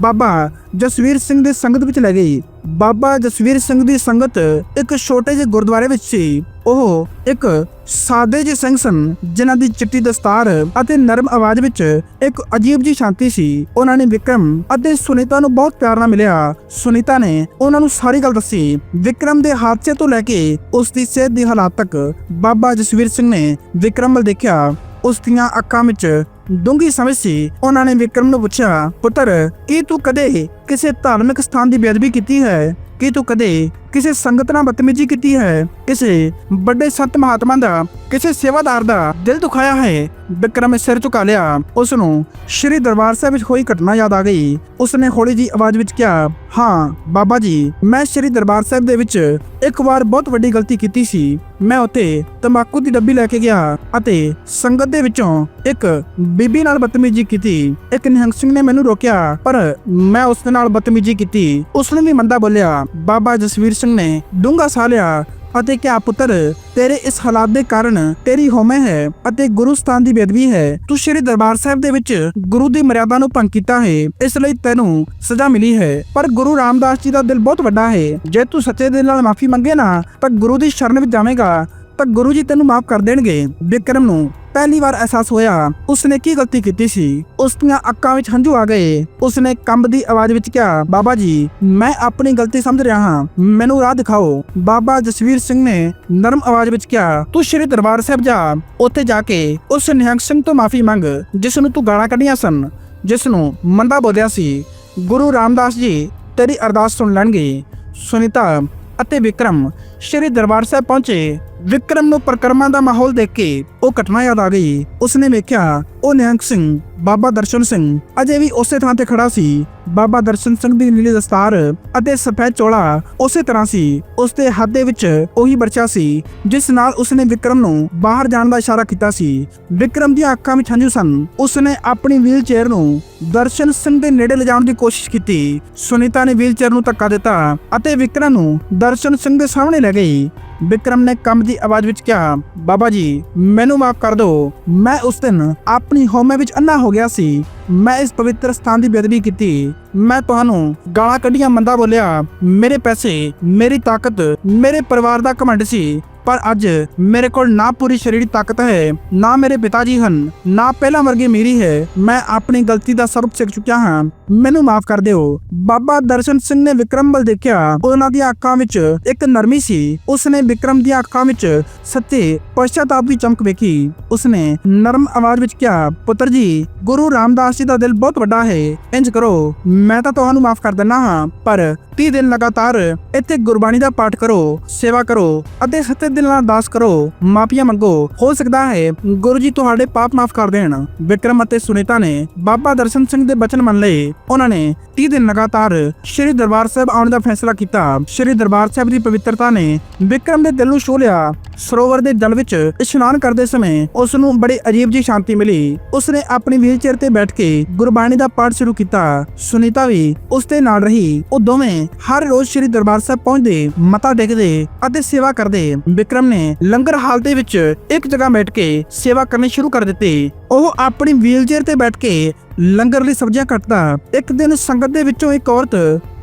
ਬਾਬਾ ਜਸਵੀਰ ਸਿੰਘ ਦੇ ਸੰਗਤ ਵਿੱਚ ਲੈ ਗਈ। ਬਾਬਾ ਜਸਵੀਰ ਸਿੰਘ ਦੀ ਸੰਗਤ ਇੱਕ ਛੋਟੇ ਜਿਹੇ ਗੁਰਦੁਆਰੇ ਵਿੱਚ ਸੀ। ਉਹ ਇੱਕ ਸਾਦੇ ਜਿਹੇ ਸਿੰਘ ਸਨ, ਜਿਨ੍ਹਾਂ ਦੀ ਚਿੱਟੀ ਦਸਤਾਰ ਅਤੇ ਨਰਮ ਆਵਾਜ਼ ਵਿੱਚ ਇੱਕ ਅਜੀਬ ਜੀ ਸ਼ਾਂਤੀ ਸੀ। ਉਹਨਾਂ ਨੇ ਵਿਕਰਮ ਅਤੇ ਸੁਨੀਤਾ ਨੂੰ ਬਹੁਤ ਪਿਆਰ ਨਾਲ ਮਿਲਿਆ। ਸੁਨੀਤਾ ਨੇ ਉਹਨਾਂ ਨੂੰ ਸਾਰੀ ਗੱਲ ਦੱਸੀ। ਵਿਕਰਮ ਦੇ ਹਾਦਸੇ ਤੋਂ ਲੈ ਕੇ ਉਸ ਦੀ ਸਿਹਤ ਦੀ ਹਾਲਾਤ ਤੱਕ ਬਾਬਾ ਜਸਵੀਰ ਸਿੰਘ ਨੇ ਵਿਕਰਮ ਵੱਲ ਦੇਖਿਆ। ਉਸ ਦੀਆਂ ਅੱਖਾਂ ਵਿੱਚ ਡੂੰਗੀ ਸਮਝ ਸੀ। ਉਹਨਾਂ ਨੇ ਵਿਕਰਮ ਨੂੰ ਪੁੱਛਿਆ, ਪੁੱਤਰ, ਕੀ ਤੂੰ ਕਦੇ ਕਿਸੇ ਧਾਰਮਿਕ ਸਥਾਨ ਦੀ ਬੇਅਦਬੀ ਕੀਤੀ ਹੈ? ਕੀ ਤੂੰ ਕਦੇ ਕਿਸੇ ਸੰਗਤ ਨਾਲ ਬਦਤਮੀਜ਼ੀ ਕੀਤੀ ਹੈ? ਕਿਸੇ ਵੱਡੇ ਸੰਤ ਮਹਾਤਮਾ ਦਾ ਕਿਸੇ ਸੇਵਾਦਾਰ ਦਾ ਦਿਲ ਦੁਖਾਇਆ ਹੈ? ਬਿਕਰਮ ਸਿਰ ਝੁਕਾ ਲਿਆ। ਉਸ ਨੂੰ ਸ਼੍ਰੀ ਦਰਬਾਰ ਸਾਹਿਬ ਵਿੱਚ ਹੋਈ ਘਟਨਾ ਯਾਦ ਆ ਗਈ। ਉਸ ਨੇ ਹੌਲੀ ਜੀ ਆਵਾਜ਼ ਵਿੱਚ ਕਿਹਾ, ਹਾਂ, ਬਾਬਾ ਜੀ, ਮੈਂ ਸ਼੍ਰੀ ਦਰਬਾਰ ਸਾਹਿਬ ਦੇ ਵਿੱਚ ਇੱਕ ਵਾਰ ਬਹੁਤ ਵੱਡੀ ਗਲਤੀ ਕੀਤੀ ਸੀ। ਮੈਂ ਉੱਥੇ ਤੰਬਾਕੂ ਦੀ ਡੱਬੀ ਲੈ ਕੇ ਗਿਆ ਅਤੇ ਸੰਗਤ ਦੇ ਵਿੱਚੋਂ ਇੱਕ ਬੀਬੀ ਨਾਲ ਬਦਤਮੀਜ਼ੀ ਕੀਤੀ। ਇੱਕ ਨਿਹੰਗ ਸਿੰਘ ਨੇ ਮੈਨੂੰ ਰੋਕਿਆ, ਪਰ ਮੈਂ ਉਸ ਨਾਲ ਬਦਤਮੀਜ਼ੀ ਕੀਤੀ। ਉਸ ਨੇ ਵੀ ਮੰਦਾ ਬੋਲਿਆ। ਬਾਬਾ ਜਸਵੀਰ ਸਿੰਘ ਨੇ ਡੂੰਘਾ ਸਾਹ ਲਿਆ ਅਤੇ ਕਿਹਾ, ਪੁੱਤਰ, ਤੇਰੇ ਇਸ ਹਾਲਾਤ ਦੇ ਕਾਰਨ ਤੇਰੀ ਹਉਮੈ ਹੈ ਅਤੇ ਗੁਰੂ ਸਥਾਨ ਦੀ ਬੇਦਬੀ ਹੈ। ਤੂੰ ਸ਼੍ਰੀ ਦਰਬਾਰ ਸਾਹਿਬ ਦੇ ਵਿੱਚ ਗੁਰੂ ਦੀ ਮਰਿਆਦਾ ਨੂੰ ਭੰਗ ਕੀਤਾ ਹੈ। ਇਸ ਲਈ ਤੈਨੂੰ ਸਜ਼ਾ ਮਿਲੀ ਹੈ। ਪਰ ਗੁਰੂ ਰਾਮਦਾਸ ਜੀ ਦਾ ਦਿਲ ਬਹੁਤ ਵੱਡਾ ਹੈ। ਜੇ ਤੂੰ ਸੱਚੇ ਦਿਲ ਨਾਲ ਮਾਫੀ ਮੰਗੇ ਨਾ, ਤਾਂ ਗੁਰੂ ਦੀ ਸ਼ਰਨ ਵਿੱਚ ਜਾਵੇਂਗਾ। ਤਾਂ ਗੁਰੂ ਜੀ ਤੈਨੂੰ ਮਾਫ ਕਰ ਦੇਣਗੇ। ਬਿਕਰਮ ਨੂੰ ਪਹਿਲੀ ਵਾਰ ਅਹਿਸਾਸ ਹੋਇਆ। ਉਸਨੇ ਕੀ ਗਲਤੀ ਕੀਤੀ ਸੀ? ਉਸ ਦੀਆਂ ਅੱਖਾਂ ਵਿੱਚ ਹੰਝੂ ਆ ਗਏ। ਉਸਨੇ ਕੰਬਦੀ ਆਵਾਜ਼ ਵਿੱਚ ਕਿਹਾ, ਬਾਬਾ ਜੀ, ਮੈਂ ਆਪਣੀ ਗਲਤੀ ਸਮਝ ਰਿਹਾ ਹਾਂ। ਮੈਨੂੰ ਰਾਹ ਦਿਖਾਓ। ਬਾਬਾ ਜਸਵੀਰ ਸਿੰਘ ਨੇ ਨਰਮ ਆਵਾਜ਼ ਵਿੱਚ ਕਿਹਾ, ਤੂੰ ਸ਼੍ਰੀ ਦਰਬਾਰ ਸਾਹਿਬ ਜਾ। ਉੱਥੇ ਜਾ ਕੇ ਉਸ ਨਿਹੰਗ ਸਿੰਘ ਤੋਂ ਮਾਫੀ ਮੰਗ, ਜਿਸ ਨੂੰ ਤੂੰ ਗਾਲਾਂ ਕੱਢੀਆਂ ਸਨ, ਜਿਸ ਨੂੰ ਮੰਦਾ ਬੋਲਿਆ ਸੀ। ਗੁਰੂ ਰਾਮਦਾਸ ਜੀ ਤੇਰੀ ਅਰਦਾਸ ਸੁਣ ਲੈਣਗੇ। ਸੁਨੀਤਾ ਅਤੇ ਵਿਕਰਮ ਸ਼੍ਰੀ ਦਰਬਾਰ ਸਾਹਿਬ ਪਹੁੰਚੇ। ਵਿਕਰਮ ਨੂੰ ਪ੍ਰਕਰਮਾਂ ਦਾ ਮਾਹੌਲ ਦੇਖ ਕੇ ਉਹ ਘਟਨਾ ਯਾਦ ਆ ਗਈ। ਉਸਨੇ ਵੇਖਿਆ, ਉਹ ਨਿਹੰਗ ਸਿੰਘ, ਬਾਬਾ ਦਰਸ਼ਨ ਸਿੰਘ, ਅਜੇ ਵੀ ਉਸੇ ਥਾਂ ਤੇ ਖੜਾ ਸੀ। ਬਾਬਾ ਦਰਸ਼ਨ ਸਿੰਘ ਦੀ ਨੀਲੀ ਦਸਤਾਰ ਅਤੇ ਸਫੈਦ ਚੋਲਾ ਉਸੇ ਤਰ੍ਹਾਂ ਸੀ। ਉਸ ਦੇ ਹੱਥ ਦੇ ਵਿੱਚ ਉਹੀ ਬਰਛਾ ਸੀ, ਜਿਸ ਨਾਲ ਉਸਨੇ ਵਿਕਰਮ ਨੂੰ ਬਾਹਰ ਜਾਣ ਦਾ ਇਸ਼ਾਰਾ ਕੀਤਾ ਸੀ। ਵਿਕਰਮ ਦੀਆਂ ਅੱਖਾਂ ਵਿੱਚ ਹੰਝੂ ਸਨ। ਉਸਨੇ ਆਪਣੀ ਵੀਲ ਚੇਅਰ ਨੂੰ ਦਰਸ਼ਨ ਸਿੰਘ ਦੇ ਨੇੜੇ ਲਿਜਾਣ ਦੀ ਕੋਸ਼ਿਸ਼ ਕੀਤੀ। ਸੁਨੀਤਾ ਨੇ ਵੀਲ ਚੇਅਰ ਨੂੰ ਧੱਕਾ ਦਿੱਤਾ ਅਤੇ ਵਿਕਰਮ ਨੂੰ ਦਰਸ਼ਨ ਸਿੰਘ ਦੇ ਸਾਹਮਣੇ ਲੈ ਗਈ। ਵਿਕਰਮ ਨੇ ਕੰਮ ਦੀ ਆਵਾਜ਼ ਵਿੱਚ ਕਿਹਾ, ਬਾਬਾ ਜੀ, ਮੈਨੂੰ ਮਾਫ ਕਰ ਦਿਓ। ਮੈਂ ਉਸ ਦਿਨ ਆਪਣੀ ਹਉਮੈ ਵਿੱਚ ਅੰਨਾ ਹੋ ਗਿਆ ਸੀ। ਮੈਂ ਇਸ ਪਵਿੱਤਰ ਸਥਾਨ ਦੀ ਬੇਅਦਬੀ ਕੀਤੀ। ਮੈਂ ਤੁਹਾਨੂੰ ਗਾਲਾਂ ਕੱਢੀਆਂ, ਮੰਦਾ ਬੋਲਿਆ, ਮੇਰੇ ਪੈਸੇ, ਮੇਰੀ ਤਾਕਤ, ਮੇਰੇ ਪਰਿਵਾਰ ਦਾ ਘਮੰਡ ਸੀ। ਪਰ ਅੱਜ ਮੇਰੇ ਕੋਲ ਨਾ ਪੂਰੀ ਸਰੀਰਕ ਤਾਕਤ ਹੈ, ਨਾ ਮੇਰੇ ਪਿਤਾ ਜੀ ਹਨ, ਨਾ ਪਹਿਲਾਂ ਵਰਗੀ ਮੇਰੀ ਹੈ। ਮੈਂ ਆਪਣੀ ਗਲਤੀ ਦਾ ਸਬਕ ਸਿੱਖ ਚੁੱਕਿਆ ਹਾਂ। ਮੈਨੂੰ ਮਾਫ ਕਰ ਦਿਓ। ਬਾਬਾ ਦਰਸ਼ਨ ਸਿੰਘ ਨੇ ਵਿਕਰਮ ਵੱਲ ਦੇਖਿਆ। ਉਹਨਾਂ ਦੀਆਂ ਅੱਖਾਂ ਵਿੱਚ ਇੱਕ ਨਰਮੀ ਸੀ। ਉਸਨੇ ਵਿਕਰਮ ਦੀਆਂ ਅੱਖਾਂ ਵਿੱਚ ਸੱਚੇ ਪਛਤਾਪ ਦੀ ਚਮਕ ਵੇਖੀ। ਉਸਨੇ ਨਰਮ ਆਵਾਜ਼ ਵਿੱਚ ਕਿਹਾ, ਪੁੱਤਰ ਜੀ, ਗੁਰੂ ਰਾਮਦਾਸ ਜੀ ਦਾ ਦਿਲ ਬਹੁਤ ਵੱਡਾ ਹੈ। ਇੰਜ ਕਰੋ। ਮੈਂ ਤਾਂ ਤੁਹਾਨੂੰ ਮਾਫ ਕਰ ਦਿੰਦਾ ਹਾਂ, ਪਰ 30 ਦਿਨ ਲਗਾਤਾਰ ਇੱਥੇ ਗੁਰਬਾਣੀ ਦਾ ਪਾਠ ਕਰੋ, ਸੇਵਾ ਕਰੋ ਅਤੇ ਸੱਤੇ ਦਿਲ ਨਾਲ ਅਰਦਾਸ ਕਰੋ। ਮਾਫੀਆਂ ਮੰਗੋ। ਹੋ ਸਕਦਾ ਹੈ ਗੁਰੂ ਜੀ ਤੁਹਾਡੇ ਪਾਪ ਮਾਫ ਕਰ ਦੇਣ। ਵਿਕਰਮ ਅਤੇ ਸੁਨੀਤਾ ਨੇ ਬਾਬਾ ਦਰਸ਼ਨ ਸਿੰਘ ਦੇ ਬਚਨ ਮੰਨ ਲਏ। ਉਹਨਾਂ ਨੇ 30 ਦਿਨ ਲਗਾਤਾਰ ਸ਼੍ਰੀ ਦਰਬਾਰ ਸਾਹਿਬ ਆਉਣ ਦਾ ਫੈਸਲਾ ਕੀਤਾ। ਸ਼੍ਰੀ ਦਰਬਾਰ ਸਾਹਿਬ ਦੀ ਪਵਿੱਤਰਤਾ ਨੇ ਵਿਕਰਮ ਦੇ ਦਿਲ ਨੂੰ ਛੂਹ ਲਿਆ। ਸਰੋਵਰ ਦੇ ਜਲ ਵਿੱਚ ਇਸ਼ਨਾਨ ਕਰਦੇ ਸਮੇਂ ਉਸ ਨੂੰ ਬੜੀ ਅਜੀਬ ਜੀ ਸ਼ਾਂਤੀ ਮਿਲੀ। ਉਸਨੇ ਆਪਣੀ ਵੀਲਚੇਅਰ ਤੇ ਬੈਠ ਕੇ ਗੁਰਬਾਣੀ ਦਾ ਪਾਠ ਸ਼ੁਰੂ ਕੀਤਾ। ਸੁਨੀਤਾ ਵੀ ਉਸ ਦੇ ਨਾਲ ਰਹੀ। ਉਹ ਦੋਵੇਂ ਹਰ ਰੋਜ਼ ਸ਼੍ਰੀ ਦਰਬਾਰ ਸਾਹਿਬ ਪਹੁੰਚਦੇ, ਮੱਥਾ ਟੇਕਦੇ ਅਤੇ ਸੇਵਾ ਕਰਦੇ। ਵਿਕਰਮ ਨੇ ਲੰਗਰ ਹਾਲ ਦੇ ਵਿੱਚ ਇੱਕ ਜਗ੍ਹਾ ਬੈਠ ਕੇ ਸੇਵਾ ਕਰਨੀ ਸ਼ੁਰੂ ਕਰ ਦਿੱਤੀ। ਉਹ ਆਪਣੀ ਵੀਲਚੇਅਰ ਤੇ ਬੈਠ ਕੇ ਲੰਗਰ ਲਈ ਸਬਜ਼ੀਆਂ ਕੱਟਦਾ। ਇੱਕ ਦਿਨ ਸੰਗਤ ਦੇ ਵਿੱਚੋਂ ਇੱਕ ਔਰਤ,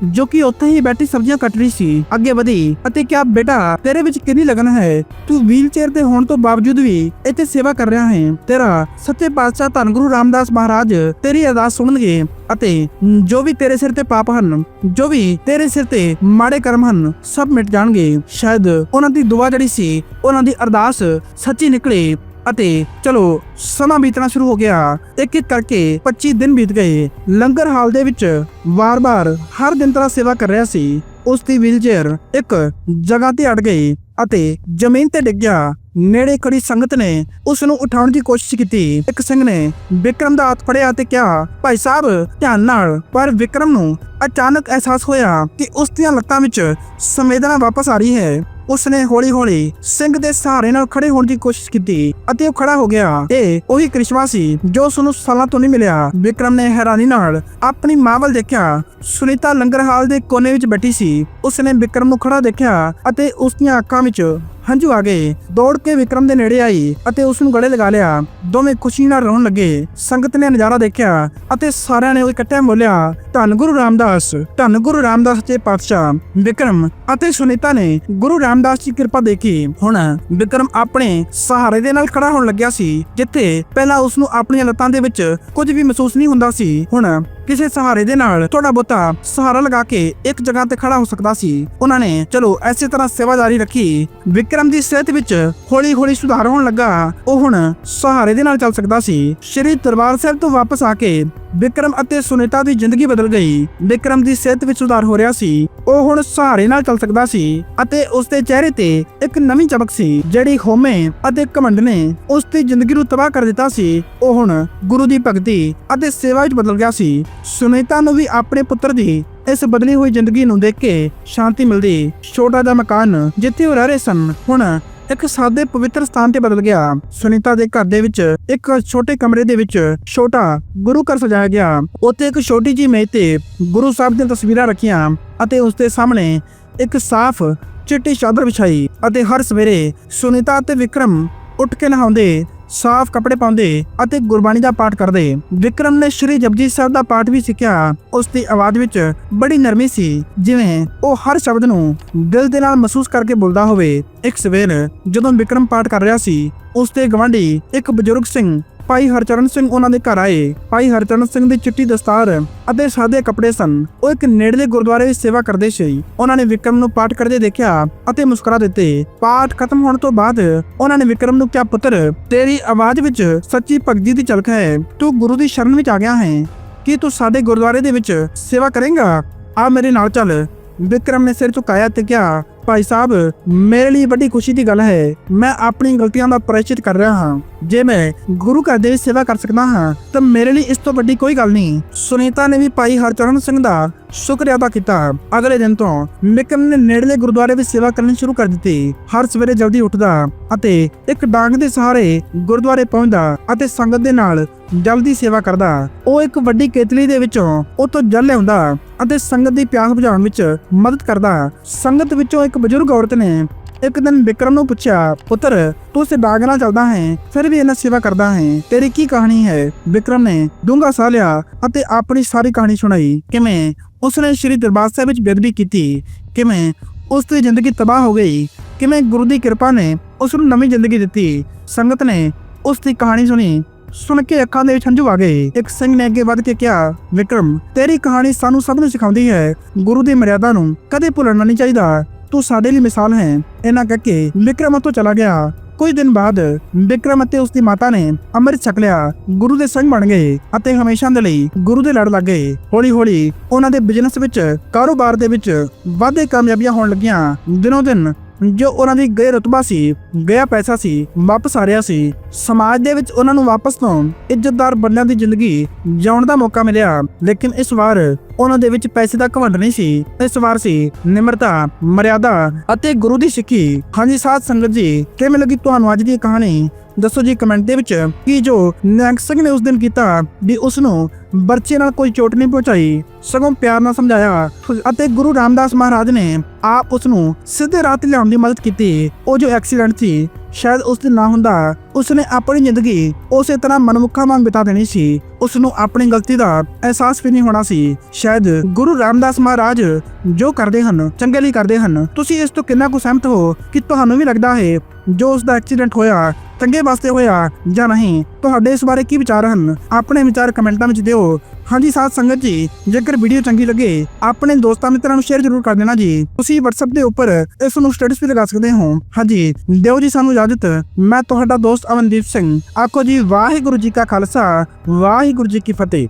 ਜੋ ਕਿ ਉੱਥੇ ਹੀ ਬੈਠੀ ਸਬਜ਼ੀਆਂ ਕੱਟ ਰਹੀ ਸੀ, ਅੱਗੇ ਵਧੀ ਅਤੇ ਕਿਹਾ, ਬੇਟਾ, ਤੇਰੇ ਵਿੱਚ ਕਿੰਨੀ ਲਗਨ ਹੈ? ਤੂੰ ਵੀਲਚੇਅਰ ਤੇ ਹੋਣ ਤੋਂ ਬਾਵਜੂਦ ਵੀ ਇੱਥੇ ਸੇਵਾ ਕਰ ਰਿਹਾ ਹੈ। ਤੇਰਾ ਸੱਚੇ ਪਾਤਸ਼ਾਹ ਧੰਨ ਗੁਰੂ ਰਾਮਦਾਸ ਮਹਾਰਾਜ ਤੇਰੀ ਅਰਦਾਸ ਸੁਣਨਗੇ ਅਤੇ ਜੋ ਵੀ ਤੇਰੇ ਸਿਰ ਤੇ ਪਾਪ ਹਨ, ਜੋ ਵੀ ਤੇਰੇ ਸਿਰ ਤੇ ਮਾੜੇ ਕਰਮ ਹਨ, ਸਭ ਮਿਟ ਜਾਣਗੇ। ਸ਼ਾਇਦ ਉਹਨਾਂ ਦੀ ਦੁਆ ਜਿਹੜੀ ਸੀ, ਉਹਨਾਂ ਦੀ ਅਰਦਾਸ ਸੱਚੀ ਨਿਕਲੇ। ਅਤੇ ਚਲੋ, ਸਮਾਂ ਬੀਤਣਾ ਸ਼ੁਰੂ ਹੋ ਗਿਆ। ਇੱਕ ਇੱਕ ਕਰਕੇ 25 ਦਿਨ ਬੀਤ ਗਏ। ਲੰਗਰ ਹਾਲ ਦੇ ਵਿੱਚ ਵਾਰ-ਵਾਰ ਹਰ ਦਿਨ ਤਰ੍ਹਾਂ ਸੇਵਾ ਕਰ ਰਿਹਾ ਸੀ। ਉਸ ਦੀ ਵੀਲਚੇਅਰ ਇੱਕ ਜਗ੍ਹਾ ਤੇ ਅੜ ਗਈ ਅਤੇ ਜ਼ਮੀਨ ਤੇ ਡਿੱਗ ਗਿਆ। ਨੇੜੇ ਖੜੀ ਸੰਗਤ ਨੇ ਉਸ ਨੂੰ ਉਠਾਉਣ ਦੀ ਕੋਸ਼ਿਸ਼ ਕੀਤੀ। ਇੱਕ ਸਿੰਘ ਨੇ ਵਿਕਰਮ ਦਾ ਹੱਥ ਫੜਿਆ ਤੇ ਕਿਹਾ, ਭਾਈ ਸਾਹਿਬ, ਧਿਆਨ ਨਾਲ। ਪਰ ਵਿਕਰਮ ਨੂੰ ਅਚਾਨਕ ਅਹਿਸਾਸ ਹੋਇਆ ਕਿ ਉਸ ਦੀਆਂ ਲੱਤਾਂ ਵਿੱਚ ਸੰਵੇਦਨਾ ਵਾਪਸ ਆ ਰਹੀ ਹੈ। ਉਸਨੇ ਹੌਲੀ-ਹੌਲੀ ਸਿੰਘ ਦੇ ਸਹਾਰੇ ਨਾਲ ਖੜੇ ਹੋਣ ਦੀ ਕੋਸ਼ਿਸ਼ ਕੀਤੀ ਅਤੇ ਉਹ ਖੜਾ ਹੋ ਗਿਆ ਇਹ ਉਹੀ ਕ੍ਰਿਸ਼ਮਾ ਸੀ ਜੋ ਉਸ ਨੂੰ ਸਾਲਾਂ ਤੋਂ ਨਹੀਂ ਮਿਲਿਆ, ਵਿਕਰਮ ਨੇ ਹੈਰਾਨੀ ਨਾਲ ਆਪਣੀ ਮਾਂ ਵੱਲ ਦੇਖਿਆ। ਸੁਨੀਤਾ ਲੰਗਰ ਹਾਲ ਦੇ ਕੋਨੇ ਵਿੱਚ ਬੈਠੀ ਸੀ। ਉਸਨੇ ਵਿਕਰਮ ਨੂੰ ਖੜਾ ਦੇਖਿਆ ਅਤੇ ਉਸ ਦੀਆਂ ਅੱਖਾਂ ਵਿੱਚ ਹੰਝੂ ਆ ਗਏ। ਦੌੜ ਕੇ ਵਿਕਰਮ ਦੇ ਨੇੜੇ ਆਈ ਅਤੇ ਉਸ ਨੂੰ ਗਲੇ ਲਗਾ ਲਿਆ। ਦੋਵੇਂ ਖੁਸ਼ੀ ਨਾਲ ਰੋਣ ਲੱਗੇ। ਸੰਗਤ ਨੇ ਨਜ਼ਾਰਾ ਦੇਖਿਆ ਅਤੇ ਸਾਰਿਆਂ ਨੇ ਇਕੱਠੇ ਬੋਲਿਆ, ਧੰਨ ਗੁਰੂ ਰਾਮਦਾਸ, ਧੰਨ ਗੁਰੂ ਰਾਮਦਾਸ ਦੇ ਪਾਤਸ਼ਾਹ, ਵਿਕਰਮ ਅਤੇ ਸੁਨੀਤਾ ਨੇ ਗੁਰੂ ਰਾਮਦਾਸ ਦੀ ਕਿਰਪਾ ਦੇਖੀ। ਹੁਣ ਵਿਕਰਮ ਆਪਣੇ ਸਹਾਰੇ ਦੇ ਨਾਲ ਖੜਾ ਹੋਣ ਲੱਗਿਆ ਸੀ, ਜਿੱਥੇ ਪਹਿਲਾਂ ਉਸ ਨੂੰ ਆਪਣੀਆਂ ਲੱਤਾਂ ਦੇ ਵਿੱਚ ਕੁਝ ਵੀ ਮਹਿਸੂਸ ਨਹੀਂ ਹੁੰਦਾ ਸੀ। ਹੁਣ ਕਿਸੇ ਸਹਾਰੇ ਦੇ ਨਾਲ ਥੋੜਾ ਬੋਤਾ ਸਹਾਰਾ ਲਗਾ ਕੇ ਇੱਕ ਜਗ੍ਹਾ ਤੇ ਖੜਾ ਹੋ ਸਕਦਾ ਸੀ। ਉਹਨਾਂ ਨੇ, ਚਲੋ, ਐਸੇ ਤਰ੍ਹਾਂ ਸੇਵਾ ਜਾਰੀ ਰੱਖੀ। ਵਿਕਰਮ ਦੀ ਸਿਹਤ ਵਿੱਚ ਹੌਲੀ-ਹੌਲੀ ਸੁਧਾਰ ਹੋਣ ਲੱਗਾ। ਉਹ ਹੁਣ ਸਹਾਰੇ ਦੇ ਨਾਲ ਚੱਲ ਸਕਦਾ ਸੀ। ਸ਼੍ਰੀ ਦਰਬਾਰ ਸਾਹਿਬ ਤੋਂ ਵਾਪਸ ਆ ਕੇ ਵਿਕਰਮ ਅਤੇ ਸੁਨੀਤਾ ਦੀ ਜ਼ਿੰਦਗੀ ਬਦਲ ਗਈ। ਵਿਕਰਮ ਦੀ ਸਿਹਤ ਵਿੱਚ ਸੁਧਾਰ ਹੋ ਰਿਹਾ ਸੀ। ਉਹ ਹੁਣ ਸਹਾਰੇ ਨਾਲ ਚੱਲ ਸਕਦਾ ਸੀ ਅਤੇ ਉਸ ਦੇ ਚਿਹਰੇ ਤੇ ਇੱਕ ਨਵੀਂ ਚਮਕ ਸੀ, ਜਿਹੜੀ ਹੋਮੇ ਅਤੇ ਘਮੰਡ ਨੇ ਉਸ ਦੀ ਜ਼ਿੰਦਗੀ ਨੂੰ ਤਬਾਹ ਕਰ ਦਿੱਤਾ ਸੀ। ਉਹ ਹੁਣ ਗੁਰੂ ਦੀ ਭਗਤੀ ਅਤੇ ਸੇਵਾ ਵਿੱਚ ਬਦਲ ਗਿਆ ਸੀ। ਸੁਨੀਤਾ ਨੂੰ ਵੀ ਆਪਣੇ ਪੁੱਤਰ ਦੀ ਇਸ ਬਦਲੀ ਹੋਈ ਜ਼ਿੰਦਗੀ ਨੂੰ ਦੇਖ ਕੇ ਸ਼ਾਂਤੀ ਮਿਲਦੀ। ਛੋਟਾ ਜਿਹਾ ਮਕਾਨ ਜਿੱਥੇ ਉਹ ਰਹਿ ਰਹੇ ਸਨ, ਹੁਣ ਇੱਕ ਸਾਦੇ ਪਵਿੱਤਰ ਸਥਾਨ ਤੇ ਬਦਲ ਗਿਆ। ਸੁਨੀਤਾ ਦੇ ਘਰ ਦੇ ਵਿੱਚ ਇੱਕ ਛੋਟੇ ਕਮਰੇ ਦੇ ਵਿੱਚ ਛੋਟਾ ਗੁਰੂ ਘਰ ਸਜਾਇਆ ਗਿਆ। ਉੱਥੇ ਇੱਕ ਛੋਟੀ ਜਿਹੀ ਮੇਜ਼ ਤੇ ਗੁਰੂ ਸਾਹਿਬ ਦੀਆਂ ਤਸਵੀਰਾਂ ਰੱਖੀਆਂ ਅਤੇ ਉਸ ਦੇ ਸਾਹਮਣੇ ਇੱਕ ਸਾਫ਼ ਚਿੱਟੀ ਚਾਦਰ ਵਿਛਾਈ ਅਤੇ ਹਰ ਸਵੇਰੇ ਸੁਨੀਤਾ ਅਤੇ ਵਿਕਰਮ ਉੱਠ ਕੇ ਨਹਾਉਂਦੇ ਸਾਫ਼ ਕੱਪੜੇ ਪਾਉਂਦੇ ਅਤੇ ਗੁਰਬਾਣੀ ਦਾ ਪਾਠ ਕਰਦੇ। ਵਿਕਰਮ ਨੇ ਸ਼੍ਰੀ ਜਪਜੀ ਸਾਹਿਬ ਦਾ ਪਾਠ ਵੀ ਸਿੱਖਿਆ। ਉਸ ਦੀ ਆਵਾਜ਼ ਵਿੱਚ ਬੜੀ ਨਰਮੀ ਸੀ, ਜਿਵੇਂ ਉਹ ਹਰ ਸ਼ਬਦ ਨੂੰ ਦਿਲ ਦੇ ਨਾਲ ਮਹਿਸੂਸ ਕਰਕੇ ਬੋਲਦਾ ਹੋਵੇ। ਇੱਕ ਸਵੇਰ ਜਦੋਂ ਵਿਕਰਮ ਪਾਠ ਕਰ ਰਿਹਾ ਸੀ, ਉਸ ਦੇ ਗਵਾਂਢੀ ਇੱਕ ਬਜ਼ੁਰਗ ਸਿੰਘ ਭਾਈ ਹਰਚਰਨ ਸਿੰਘ ਉਹਨਾਂ ਦੇ ਘਰ ਆਏ। ਭਾਈ ਹਰਚਰਨ ਸਿੰਘ ਦੀ ਚਿੱਟੀ ਦਸਤਾਰ ਅਤੇ ਸਾਦੇ ਕੱਪੜੇ ਸਨ। ਉਹ ਇੱਕ ਨੇੜਲੇ ਗੁਰਦੁਆਰੇ ਵਿੱਚ ਸੇਵਾ ਕਰਦੇ ਸੀ। ਉਹਨਾਂ ਨੇ ਵਿਕਰਮ ਨੂੰ ਪਾਠ ਕਰਦੇ ਦੇਖਿਆ ਅਤੇ ਮੁਸਕਰਾ ਦਿੱਤੇ। ਪਾਠ ਖਤਮ ਹੋਣ ਤੋਂ ਬਾਅਦ ਉਹਨਾਂ ਨੇ ਵਿਕਰਮ ਨੂੰ ਕਿਹਾ, ਪੁੱਤਰ, ਤੇਰੀ ਆਵਾਜ਼ ਵਿੱਚ ਸੱਚੀ ਭਗਤੀ ਦੀ ਝਲਕ ਹੈ। ਤੂੰ ਗੁਰੂ ਦੀ ਸ਼ਰਨ ਵਿੱਚ ਆ ਗਿਆ ਹੈ। ਕੀ ਤੂੰ ਸਾਡੇ ਗੁਰਦੁਆਰੇ ਦੇ ਵਿੱਚ ਸੇਵਾ ਕਰੇਂਗਾ? ਆ ਮੇਰੇ ਨਾਲ ਚੱਲ। ਵਿਕਰਮ ਨੇ ਸਿਰ ਝੁਕਾਇਆ ਤੇ ਕਿਹਾ ਭਾਈ ਸਾਹਿਬ, ਮੇਰੇ ਲਈ ਵੱਡੀ ਖੁਸ਼ੀ ਦੀ ਗੱਲ ਹੈ। ਮੈਂ ਆਪਣੀ ਗਲਤੀਆਂ ਦਾ ਪ੍ਰਾਇਸ਼ਚਿਤ ਕਰ ਰਿਹਾ ਹਾਂ। ਜੇ ਮੈਂ ਗੁਰੂ ਘਰ ਦੇ ਵਿੱਚ ਸੇਵਾ ਕਰ ਸਕਦਾ ਹਾਂ, ਤਾਂ ਮੇਰੇ ਲਈ ਇਸ ਤੋਂ ਵੱਡੀ ਕੋਈ ਗੱਲ ਨਹੀਂ। ਸੁਨੀਤਾ ਨੇ ਵੀ ਭਾਈ ਹਰਚਰਨ ਸਿੰਘ ਦਾ ਸ਼ੁਕਰ ਅਦਾ ਕੀਤਾ। ਅਗਲੇ ਦਿਨ ਤੋਂ ਮਿਕਮ ਨੇ ਨੇੜਲੇ ਗੁਰਦੁਆਰੇ ਵਿੱਚ ਸੇਵਾ ਕਰਨੀ ਸ਼ੁਰੂ ਕਰ ਦਿੱਤੀ। ਹਰ ਸਵੇਰੇ ਜਲਦੀ ਉੱਠਦਾ ਅਤੇ ਇੱਕ ਡਾਂਗ ਦੇ ਸਹਾਰੇ ਗੁਰਦੁਆਰੇ ਪਹੁੰਚਦਾ ਅਤੇ ਸੰਗਤ ਦੇ ਨਾਲ ਜਲਦੀ ਸੇਵਾ ਕਰਦਾ। ਉਹ ਇੱਕ ਵੱਡੀ ਕੇਤਲੀ ਦੇ ਵਿੱਚੋਂ ਉਤੋਂ ਜਲ ਲਿਆਉਂਦਾ ਅਤੇ ਸੰਗਤ ਦੀ ਪਿਆਸ ਬੁਝਾਉਣ ਵਿੱਚ ਮਦਦ ਕਰਦਾ। ਸੰਗਤ ਵਿੱਚੋਂ ਇੱਕ ਬਜ਼ੁਰਗ ਔਰਤ ਨੇ ਇੱਕ ਦਿਨ ਵਿਕਰਮ ਨੂੰ ਪੁੱਛਿਆ, ਪੁੱਤਰ, ਤੂੰ ਇਸ ਨਾਲ ਚੱਲਦਾ ਹੈ, ਫਿਰ ਵੀ ਇਹਨਾਂ ਸੇਵਾ ਕਰਦਾ ਹੈ। ਤੇਰੀ ਕੀ ਕਹਾਣੀ ਹੈ? ਵਿਕਰਮ ਨੇ ਡੂੰਘਾ ਸਾਹ ਲਿਆ ਅਤੇ ਆਪਣੀ ਸਾਰੀ ਕਹਾਣੀ ਸੁਣਾਈ, ਕਿਵੇਂ ਉਸਨੇ ਸ੍ਰੀ ਦਰਬਾਰ ਸਾਹਿਬ ਵਿੱਚ ਬੇਦਬੀ ਕੀਤੀ, ਕਿਵੇਂ ਉਸ ਦੀ ਜ਼ਿੰਦਗੀ ਤਬਾਹ ਹੋ ਗਈ, ਕਿਵੇਂ ਗੁਰੂ ਦੀ ਕਿਰਪਾ ਨੇ ਉਸ ਨੂੰ ਨਵੀਂ ਜ਼ਿੰਦਗੀ ਦਿੱਤੀ। ਸੰਗਤ ਨੇ ਉਸ ਦੀ ਕਹਾਣੀ ਸੁਣੀ, ਸੁਣ ਕੇ ਅੱਖਾਂ ਦੇ ਵਿੱਚ ਹੰਝੂ ਆ ਗਏ। ਇੱਕ ਸਿੰਘ ਨੇ ਅੱਗੇ ਵੱਧ ਕੇ ਕਿਹਾ, ਵਿਕਰਮ, ਤੇਰੀ ਕਹਾਣੀ ਸਾਨੂੰ ਸਭ ਨੂੰ ਸਿਖਾਉਂਦੀ ਹੈ। ਗੁਰੂ ਦੀ ਮਰਿਆਦਾ ਨੂੰ ਕਦੇ ਭੁੱਲਣਾ ਨਹੀਂ ਚਾਹੀਦਾ। ਤੂੰ ਸਾਡੇ ਲਈ ਮਿਸਾਲ ਹੈ। ਇਹਨਾਂ ਕਹਿ ਕੇ ਵਿਕਰਮ ਉੱਥੋਂ ਚਲਾ ਗਿਆ। ਕੁਝ ਦਿਨ ਬਾਅਦ ਵਿਕਰਮ ਅਤੇ ਉਸ ਦੀ ਮਾਤਾ ਨੇ ਅੰਮ੍ਰਿਤ ਛਕ ਲਿਆ। ਗੁਰੂ ਦੇ ਸੰਗ ਬਣ ਗਏ ਅਤੇ ਹਮੇਸ਼ਾ ਦੇ ਲਈ ਗੁਰੂ ਦੇ ਲੜ ਲੱਗ ਗਏ। ਹੌਲੀ ਹੌਲੀ ਉਹਨਾਂ ਦੇ ਬਿਜ਼ਨਸ ਵਿੱਚ ਕਾਰੋਬਾਰ ਦੇ ਵਿੱਚ ਵਾਧੇ ਕਾਮਯਾਬੀਆਂ ਹੋਣ ਲੱਗੀਆਂ। ਦਿਨੋਂ ਦਿਨ ਜੋ ਉਹਨਾਂ ਦੀ ਗਏ ਰਤਬਾ ਸੀ, ਗਿਆ ਪੈਸਾ ਸੀ, ਵਾਪਸ ਆ ਰਿਹਾ ਸੀ, ਸਮਾਜ ਦੇ ਵਿੱਚ ਉਹਨਾਂ ਨੂੰ ਵਾਪਸ ਤੋਂ ਇੱਜ਼ਤਦਾਰ ਬੰਦਿਆਂ ਦੀ ਜ਼ਿੰਦਗੀ ਜਿਉਣ ਦਾ ਮੌਕਾ ਮਿਲਿਆ। ਲੇਕਿਨ ਇਸ ਵਾਰ ਉਹਨਾਂ ਦੇ ਵਿੱਚ ਪੈਸੇ ਦਾ ਘਵੰਡ ਨਹੀਂ ਸੀ। ਇਸ ਵਾਰ ਸੀ ਨਿਮਰਤਾ, ਮਰਿਆਦਾ ਅਤੇ ਗੁਰੂ ਦੀ ਸਿੱਖੀ। ਹਾਂਜੀ ਸਾਧ ਸੰਗਤ ਜੀ, ਕਿਵੇਂ ਲੱਗੀ ਤੁਹਾਨੂੰ ਅੱਜ ਦੀ ਕਹਾਣੀ? ਦੱਸੋ ਜੀ ਕਮੈਂਟ ਦੇ ਵਿੱਚ ਕਿ ਜੋ ਨਿਹੰਗ ਸਿੰਘ ਨੇ ਉਸ ਦਿਨ ਕੀਤਾ ਵੀ ਉਸ ਨੂੰ ਬਰਚੇ ਨਾਲ ਕੋਈ ਚੋਟ ਨਹੀਂ ਪਹੁੰਚਾਈ। ਸਗੋਂ ਪਿਆਰ ਨਾਲ ਸਮਝਾਇਆ ਅਤੇ ਗੁਰੂ ਰਾਮਦਾਸ ਮਹਾਰਾਜ ਨੇ ਆਪ ਉਸ ਨੂੰ ਸਿੱਧੇ ਰਾਹ ਤੇ ਲਿਆਉਣ ਦੀ ਮਦਦ ਕੀਤੀ। ਉਹ ਜੋ ਐਕਸੀਡੈਂਟ ਸੀ ਸ਼ਾਇਦ ਉਸ ਦਿਨ ਨਾ ਹੁੰਦਾ ਉਸ ਨੇ ਆਪਣੀ ਜ਼ਿੰਦਗੀ ਉਸੇ ਤਰ੍ਹਾਂ ਮਨਮੁਖਾ ਵਾਂਗ ਬਿਤਾ ਦੇਣੀ ਸੀ। ਉਸ ਨੂੰ ਆਪਣੀ ਗਲਤੀ ਦਾ ਅਹਿਸਾਸ ਵੀ ਨਹੀਂ ਹੋਣਾ ਸੀ। ਸ਼ਾਇਦ ਗੁਰੂ ਰਾਮਦਾਸ ਮਹਾਰਾਜ ਜੋ ਕਰਦੇ ਹਨ, ਚੰਗੇ ਲਈ ਕਰਦੇ ਹਨ, ਤੁਸੀਂ ਇਸ ਤੋਂ ਕਿੰਨਾ ਕੁ ਸਹਿਮਤ ਹੋ ਕਿ ਤੁਹਾਨੂੰ ਵੀ ਲੱਗਦਾ ਹੈ ਜੋ ਉਸ ਦਾ ਐਕਸੀਡੈਂਟ ਹੋਇਆ, ਚੰਗੇ ਵਾਸਤੇ ਹੋਇਆ ਜਾਂ ਨਹੀਂ? ਤੁਹਾਡੇ ਇਸ ਬਾਰੇ ਕੀ ਵਿਚਾਰ ਹਨ? ਆਪਣੇ ਵਿਚਾਰ ਕਮੈਂਟਾਂ ਵਿੱਚ ਦਿਓ। ਹਾਂਜੀ ਸਾਥ ਸੰਗਤ ਜੀ, ਜੇਕਰ ਵੀਡੀਓ ਚੰਗੀ ਲੱਗੇ, ਆਪਣੇ ਦੋਸਤਾਂ ਮਿੱਤਰਾਂ ਨੂੰ ਸ਼ੇਅਰ ਜ਼ਰੂਰ ਕਰ ਦੇਣਾ ਜੀ। ਤੁਸੀਂ WhatsApp ਦੇ ਉੱਪਰ ਇਸ ਨੂੰ ਸਟੇਟਸ ਵੀ ਲਗਾ ਸਕਦੇ ਹੋ। ਹਾਂਜੀ, ਦਿਓ ਜੀ ਸਾਨੂੰ ਇਜਾਜ਼ਤ। ਮੈਂ ਤੁਹਾਡਾ ਦੋਸਤ ਅਮਨਦੀਪ ਸਿੰਘ। ਆਖੋ ਜੀ, ਵਾਹਿਗੁਰੂ ਜੀ ਕਾ ਖਾਲਸਾ, ਵਾਹਿਗੁਰੂ ਜੀ ਕੀ ਫਤਿਹ।